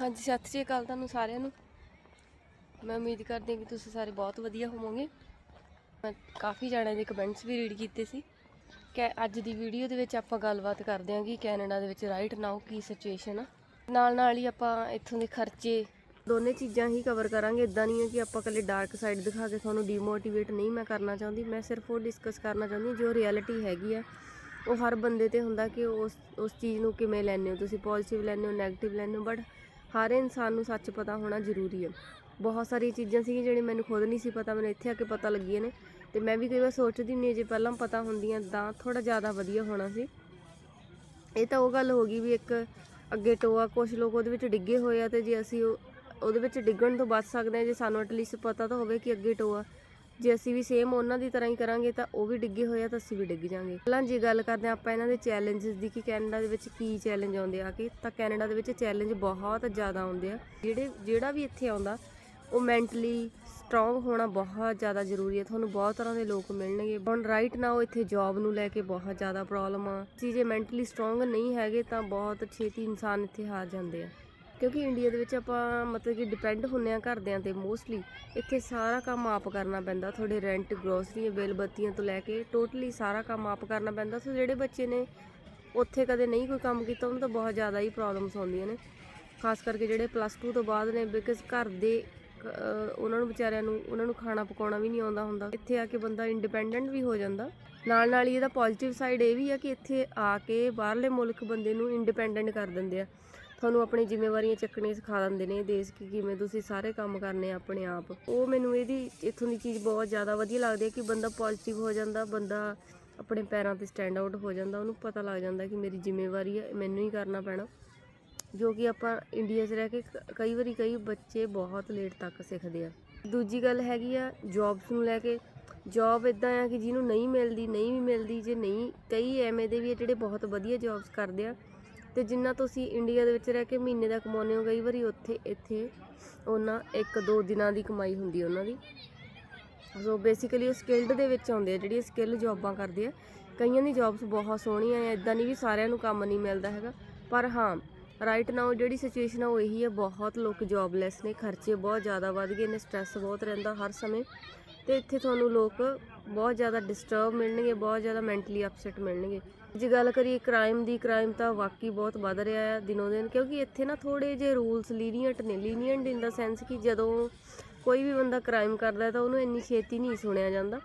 ਹਾਂਜੀ, ਸਤਿ ਸ਼੍ਰੀ ਅਕਾਲ ਤੁਹਾਨੂੰ ਸਾਰਿਆਂ ਨੂੰ। ਮੈਂ ਉਮੀਦ ਕਰਦੀ ਹਾਂ ਕਿ ਤੁਸੀਂ ਸਾਰੇ ਬਹੁਤ ਵਧੀਆ ਹੋਵੋਗੇ। ਮੈਂ ਕਾਫੀ ਜਣਿਆਂ ਦੇ ਕਮੈਂਟਸ ਵੀ ਰੀਡ ਕੀਤੇ ਸੀ। ਕਿ ਅੱਜ ਦੀ ਵੀਡੀਓ ਦੇ ਵਿੱਚ ਆਪਾਂ ਗੱਲਬਾਤ ਕਰਦੇ ਹਾਂ ਕਿ ਕੈਨੇਡਾ ਦੇ ਵਿੱਚ ਰਾਈਟ ਨਾਓ ਕੀ ਸਿਚੁਏਸ਼ਨ ਆ। ਨਾਲ ਨਾਲ ਹੀ ਆਪਾਂ ਇੱਥੋਂ ਦੇ ਖਰਚੇ, ਦੋਨੇ ਚੀਜ਼ਾਂ ਹੀ ਕਵਰ ਕਰਾਂਗੇ। ਇਦਾਂ ਨਹੀਂ ਹੈ ਕਿ ਆਪਾਂ ਕੱਲੇ ਡਾਰਕ ਸਾਈਡ ਦਿਖਾ ਕੇ ਤੁਹਾਨੂੰ ਡੀਮੋਟੀਵੇਟ ਨਹੀਂ ਮੈਂ ਕਰਨਾ ਚਾਹੁੰਦੀ। ਮੈਂ ਸਿਰਫ ਉਹ ਡਿਸਕਸ ਕਰਨਾ ਚਾਹੁੰਦੀ ਹਾਂ ਜੋ ਰਿਐਲਿਟੀ ਹੈਗੀ ਆ। ਉਹ ਹਰ ਬੰਦੇ ਤੇ ਹੁੰਦਾ ਕਿ ਉਸ ਉਸ ਚੀਜ਼ ਨੂੰ ਕਿਵੇਂ ਲੈਂਦੇ ਹੋ ਤੁਸੀਂ ਪੋਜ਼ਿਟਿਵ ਲੈਂਦੇ ਹੋ ਨੈਗੇਟਿਵ ਲੈਂਦੇ ਹੋ ਬਟ ਹਰ ਇਨਸਾਨ ਨੂੰ ਸੱਚ ਪਤਾ ਹੋਣਾ ਜ਼ਰੂਰੀ ਹੈ। ਬਹੁਤ ਸਾਰੀਆਂ ਚੀਜ਼ਾਂ ਸੀ ਜਿਹੜੀਆਂ ਮੈਨੂੰ ਖੁਦ ਨਹੀਂ ਸੀ ਪਤਾ, ਮੈਨੂੰ ਇੱਥੇ ਆ ਕੇ ਪਤਾ ਲੱਗੀਆਂ ਨੇ। ਤੇ ਮੈਂ ਵੀ ਕਈ ਵਾਰ ਸੋਚਦੀ ਹੁੰਦੀ ਹਾਂ, ਜੇ ਪਹਿਲਾਂ ਪਤਾ ਹੁੰਦੀਆਂ ਤਾਂ ਥੋੜਾ ਜ਼ਿਆਦਾ ਵਧੀਆ ਹੋਣਾ ਸੀ। ਇਹ ਤਾਂ ਉਹ ਗੱਲ ਹੋ ਗਈ ਵੀ ਇੱਕ ਅੱਗੇ ਟੋਆ ਕੁਝ ਲੋਕ ਉਹਦੇ ਵਿੱਚ ਡਿੱਗੇ ਹੋਏ ਆ ਤੇ ਜੇ ਅਸੀਂ ਉਹ- ਉਹਦੇ ਵਿੱਚ ਡਿੱਗਣ ਤੋਂ ਬਚ ਸਕਦੇ ਹਾਂ, ਜੇ ਸਾਨੂੰ ਐਟਲੀਸਟ ਪਤਾ ਤਾਂ ਹੋਵੇ ਕਿ ਅੱਗੇ ਟੋਆ ਜੇ ਅਸੀਂ ਵੀ ਸੇਮ ਉਹਨਾਂ ਦੀ ਤਰ੍ਹਾਂ ਹੀ ਕਰਾਂਗੇ ਤਾਂ ਉਹ ਵੀ ਡਿੱਗੇ ਹੋਏ ਆ ਤਾਂ ਅਸੀਂ ਵੀ ਡਿੱਗ ਜਾਾਂਗੇ। ਪਹਿਲਾਂ ਜੇ ਗੱਲ ਕਰਦੇ ਹਾਂ ਆਪਾਂ ਇਹਨਾਂ ਦੇ ਚੈਲੰਜਸ ਦੀ ਕਿ ਕੈਨੇਡਾ ਦੇ ਵਿੱਚ ਕੀ ਚੈਲੰਜ ਆਉਂਦੇ ਆ ਕਿ, ਤਾਂ ਕੈਨੇਡਾ ਦੇ ਵਿੱਚ ਚੈਲੰਜ ਬਹੁਤ ਜ਼ਿਆਦਾ ਆਉਂਦੇ ਆ। ਜਿਹੜੇ, ਜਿਹੜਾ ਵੀ ਇੱਥੇ ਆਉਂਦਾ, ਉਹ ਮੈਂਟਲੀ ਸਟਰੋਂਗ ਹੋਣਾ ਬਹੁਤ ਜ਼ਿਆਦਾ ਜ਼ਰੂਰੀ ਹੈ ਤੁਹਾਨੂੰ ਬਹੁਤ ਤਰ੍ਹਾਂ ਦੇ ਲੋਕ ਮਿਲਣਗੇ। ਹੁਣ ਰਾਈਟ ਨਾਓ ਇੱਥੇ ਜੌਬ ਨੂੰ ਲੈ ਕੇ ਬਹੁਤ ਜ਼ਿਆਦਾ ਪ੍ਰੋਬਲਮ ਆ। ਸੀ ਜੇ ਮੈਂਟਲੀ ਸਟਰੋਂਗ ਨਹੀਂ ਹੈਗੇ ਤਾਂ ਬਹੁਤ ਛੇਤੀ ਇਨਸਾਨ ਇੱਥੇ ਹਾਰ ਜਾਂਦੇ ਆ। ਕਿਉਂਕਿ ਇੰਡੀਆ ਦੇ ਵਿੱਚ ਆਪਾਂ ਮਤਲਬ ਕਿ ਡਿਪੈਂਡ ਹੁੰਨੇ ਆ ਘਰਦਿਆਂ ਤੇ ਮੋਸਟਲੀ ਇੱਥੇ ਸਾਰਾ ਕੰਮ ਆਪ ਕਰਨਾ ਪੈਂਦਾ, ਤੁਹਾਡੇ ਰੈਂਟ ਗਰੋਸਰੀ ਬਿੱਲ ਬੱਤੀਆਂ ਤੋਂ ਲੈ ਕੇ ਟੋਟਲੀ ਸਾਰਾ ਕੰਮ ਆਪ ਕਰਨਾ ਪੈਂਦਾ। ਸੋ ਜਿਹੜੇ ਬੱਚੇ ਨੇ, ਉੱਥੇ ਕਦੇ ਨਹੀਂ ਕੋਈ ਕੰਮ ਕੀਤਾ, ਉਹਨਾਂ ਤੋਂ ਬਹੁਤ ਜ਼ਿਆਦਾ ਹੀ ਪ੍ਰੋਬਲਮਸ ਆਉਂਦੀਆਂ ਨੇ। ਖਾਸ ਕਰਕੇ ਜਿਹੜੇ ਪਲੱਸ 2 ਤੋਂ ਬਾਅਦ ਨੇ ਬਿਕਾਜ਼ ਘਰ ਦੇ ਉਹਨਾਂ ਨੂੰ ਵਿਚਾਰਿਆਂ ਨੂੰ, ਉਹਨਾਂ ਨੂੰ ਖਾਣਾ ਪਕਾਉਣਾ ਵੀ ਨਹੀਂ ਆਉਂਦਾ ਹੁੰਦਾ। ਇੱਥੇ ਆ ਕੇ ਬੰਦਾ ਇੰਡੀਪੈਂਡੈਂਟ ਵੀ ਹੋ ਜਾਂਦਾ। ਨਾਲ ਨਾਲ ਹੀ ਇਹਦਾ ਪੋਜ਼ਿਟਿਵ ਸਾਈਡ ਇਹ ਵੀ ਆ ਕਿ ਇੱਥੇ ਆ ਕੇ ਬਾਹਰਲੇ ਮੁਲਕ ਬੰਦੇ ਨੂੰ ਇੰਡੀਪੈਂਡੈਂਟ ਕਰ ਦਿੰਦੇ ਆ। ਤੁਹਾਨੂੰ ਆਪਣੀ ਜ਼ਿੰਮੇਵਾਰੀਆਂ ਚੱਕਣੀਆਂ ਸਿਖਾ ਦਿੰਦੇ ਨੇ ਦੇਸ਼ ਕੀ ਕਿਵੇਂ ਤੁਸੀਂ ਸਾਰੇ ਕੰਮ ਕਰਨੇ ਆਪਣੇ ਆਪ। ਉਹ ਮੈਨੂੰ ਇਹਦੀ, ਇੱਥੋਂ ਦੀ ਚੀਜ਼ ਬਹੁਤ ਜ਼ਿਆਦਾ ਵਧੀਆ ਲੱਗਦੀ ਹੈ ਕਿ ਬੰਦਾ ਪੋਜ਼ਿਟਿਵ ਹੋ ਜਾਂਦਾ, ਬੰਦਾ ਆਪਣੇ ਪੈਰਾਂ ਤੇ ਸਟੈਂਡ ਆਊਟ ਹੋ ਜਾਂਦਾ, ਉਹਨੂੰ ਪਤਾ ਲੱਗ ਜਾਂਦਾ ਕਿ ਮੇਰੀ ਜ਼ਿੰਮੇਵਾਰੀ ਹੈ, ਮੈਨੂੰ ਹੀ ਕਰਨਾ ਪੈਣਾ। ਜੋ ਕਿ ਆਪਾਂ ਇੰਡੀਆ 'ਚ ਰਹਿ ਕੇ ਕਈ ਵਾਰੀ ਕਈ ਬੱਚੇ ਬਹੁਤ ਲੇਟ ਤੱਕ ਸਿੱਖਦੇ ਆ। ਦੂਜੀ ਗੱਲ ਹੈਗੀ ਆ ਜੌਬਸ ਨੂੰ ਲੈ ਕੇ। ਜੌਬ ਇਦਾਂ ਆ ਕਿ ਜਿਹਨੂੰ ਨਹੀਂ ਮਿਲਦੀ, ਨਹੀਂ ਵੀ ਮਿਲਦੀ, ਜੇ ਨਹੀਂ, ਕਈ ਐਵੇਂ ਦੇ ਵੀ ਆ ਜਿਹੜੇ ਬਹੁਤ ਵਧੀਆ ਜੌਬਸ ਕਰਦੇ ਆ। ਤੇ ਜਿੰਨਾ ਤੁਸੀਂ ਇੰਡੀਆ ਦੇ ਵਿੱਚ ਰਹਿ ਕੇ ਮਹੀਨੇ ਦਾ ਕਮਾਉਂਦੇ ਹੋ, ਕਈ ਵਾਰੀ ਉੱਥੇ, ਇੱਥੇ ਉਹਨਾਂ ਇੱਕ ਦੋ ਦਿਨਾਂ ਦੀ ਕਮਾਈ ਹੁੰਦੀ ਉਹਨਾਂ ਦੀ। ਸੋ ਬੇਸਿਕਲੀ ਉਹ ਸਕਿਲਡ ਦੇ ਵਿੱਚ ਆਉਂਦੇ ਆ ਜਿਹੜੀ ਸਕਿੱਲ ਜੌਬਾਂ ਕਰਦੇ ਆ। ਕਈਆਂ ਦੀ ਜੌਬਸ ਬਹੁਤ ਸੋਹਣੀਆਂ ਆ ਇਦਾਂ ਨਹੀਂ ਵੀ ਸਾਰਿਆਂ ਨੂੰ ਕੰਮ ਨਹੀਂ ਮਿਲਦਾ ਹੈਗਾ। ਪਰ ਹਾਂ ਰਾਈਟ ਨਾਓ ਜਿਹੜੀ ਸਿਚੁਏਸ਼ਨ ਆ, ਉਹ ਇਹੀ ਹੈ ਬਹੁਤ ਲੋਕ ਜੌਬਲੈਸ ਨੇ, ਖਰਚੇ ਬਹੁਤ ਜ਼ਿਆਦਾ ਵੱਧ ਗਏ ਨੇ ਸਟ੍ਰੈਸ ਬਹੁਤ ਰਹਿੰਦਾ ਹਰ ਸਮੇਂ। ਤੇ ਇੱਥੇ ਤੁਹਾਨੂੰ ਲੋਕ ਬਹੁਤ ਜ਼ਿਆਦਾ ਡਿਸਟਰਬ ਮਿਲਣਗੇ, ਬਹੁਤ ਜ਼ਿਆਦਾ ਮੈਂਟਲੀ ਅਪਸੈਟ ਮਿਲਣਗੇ। ਜੇ ਗੱਲ ਕਰੀਏ ਕ੍ਰਾਈਮ ਦੀ ਕ੍ਰਾਈਮ ਤਾਂ ਵਾਕਈ ਬਹੁਤ ਵੱਧ ਰਿਹਾ ਹੈ ਦਿਨੋਂ ਦਿਨ, ਕਿਉਂਕਿ ਇੱਥੇ ਨਾ ਥੋੜੇ ਜਿਹੇ ਰੂਲਸ ਲੀਨੀਅੰਟ ਨੇ ਲੀਨੀਅੰਟ ਇਨ ਦਾ ਸੈਂਸ ਕਿ ਜਦੋਂ ਕੋਈ ਵੀ ਬੰਦਾ ਕ੍ਰਾਈਮ ਕਰਦਾ ਤਾਂ ਉਹਨੂੰ ਇੰਨੀ ਛੇਤੀ ਨਹੀਂ ਸੁਣਿਆ ਜਾਂਦਾ।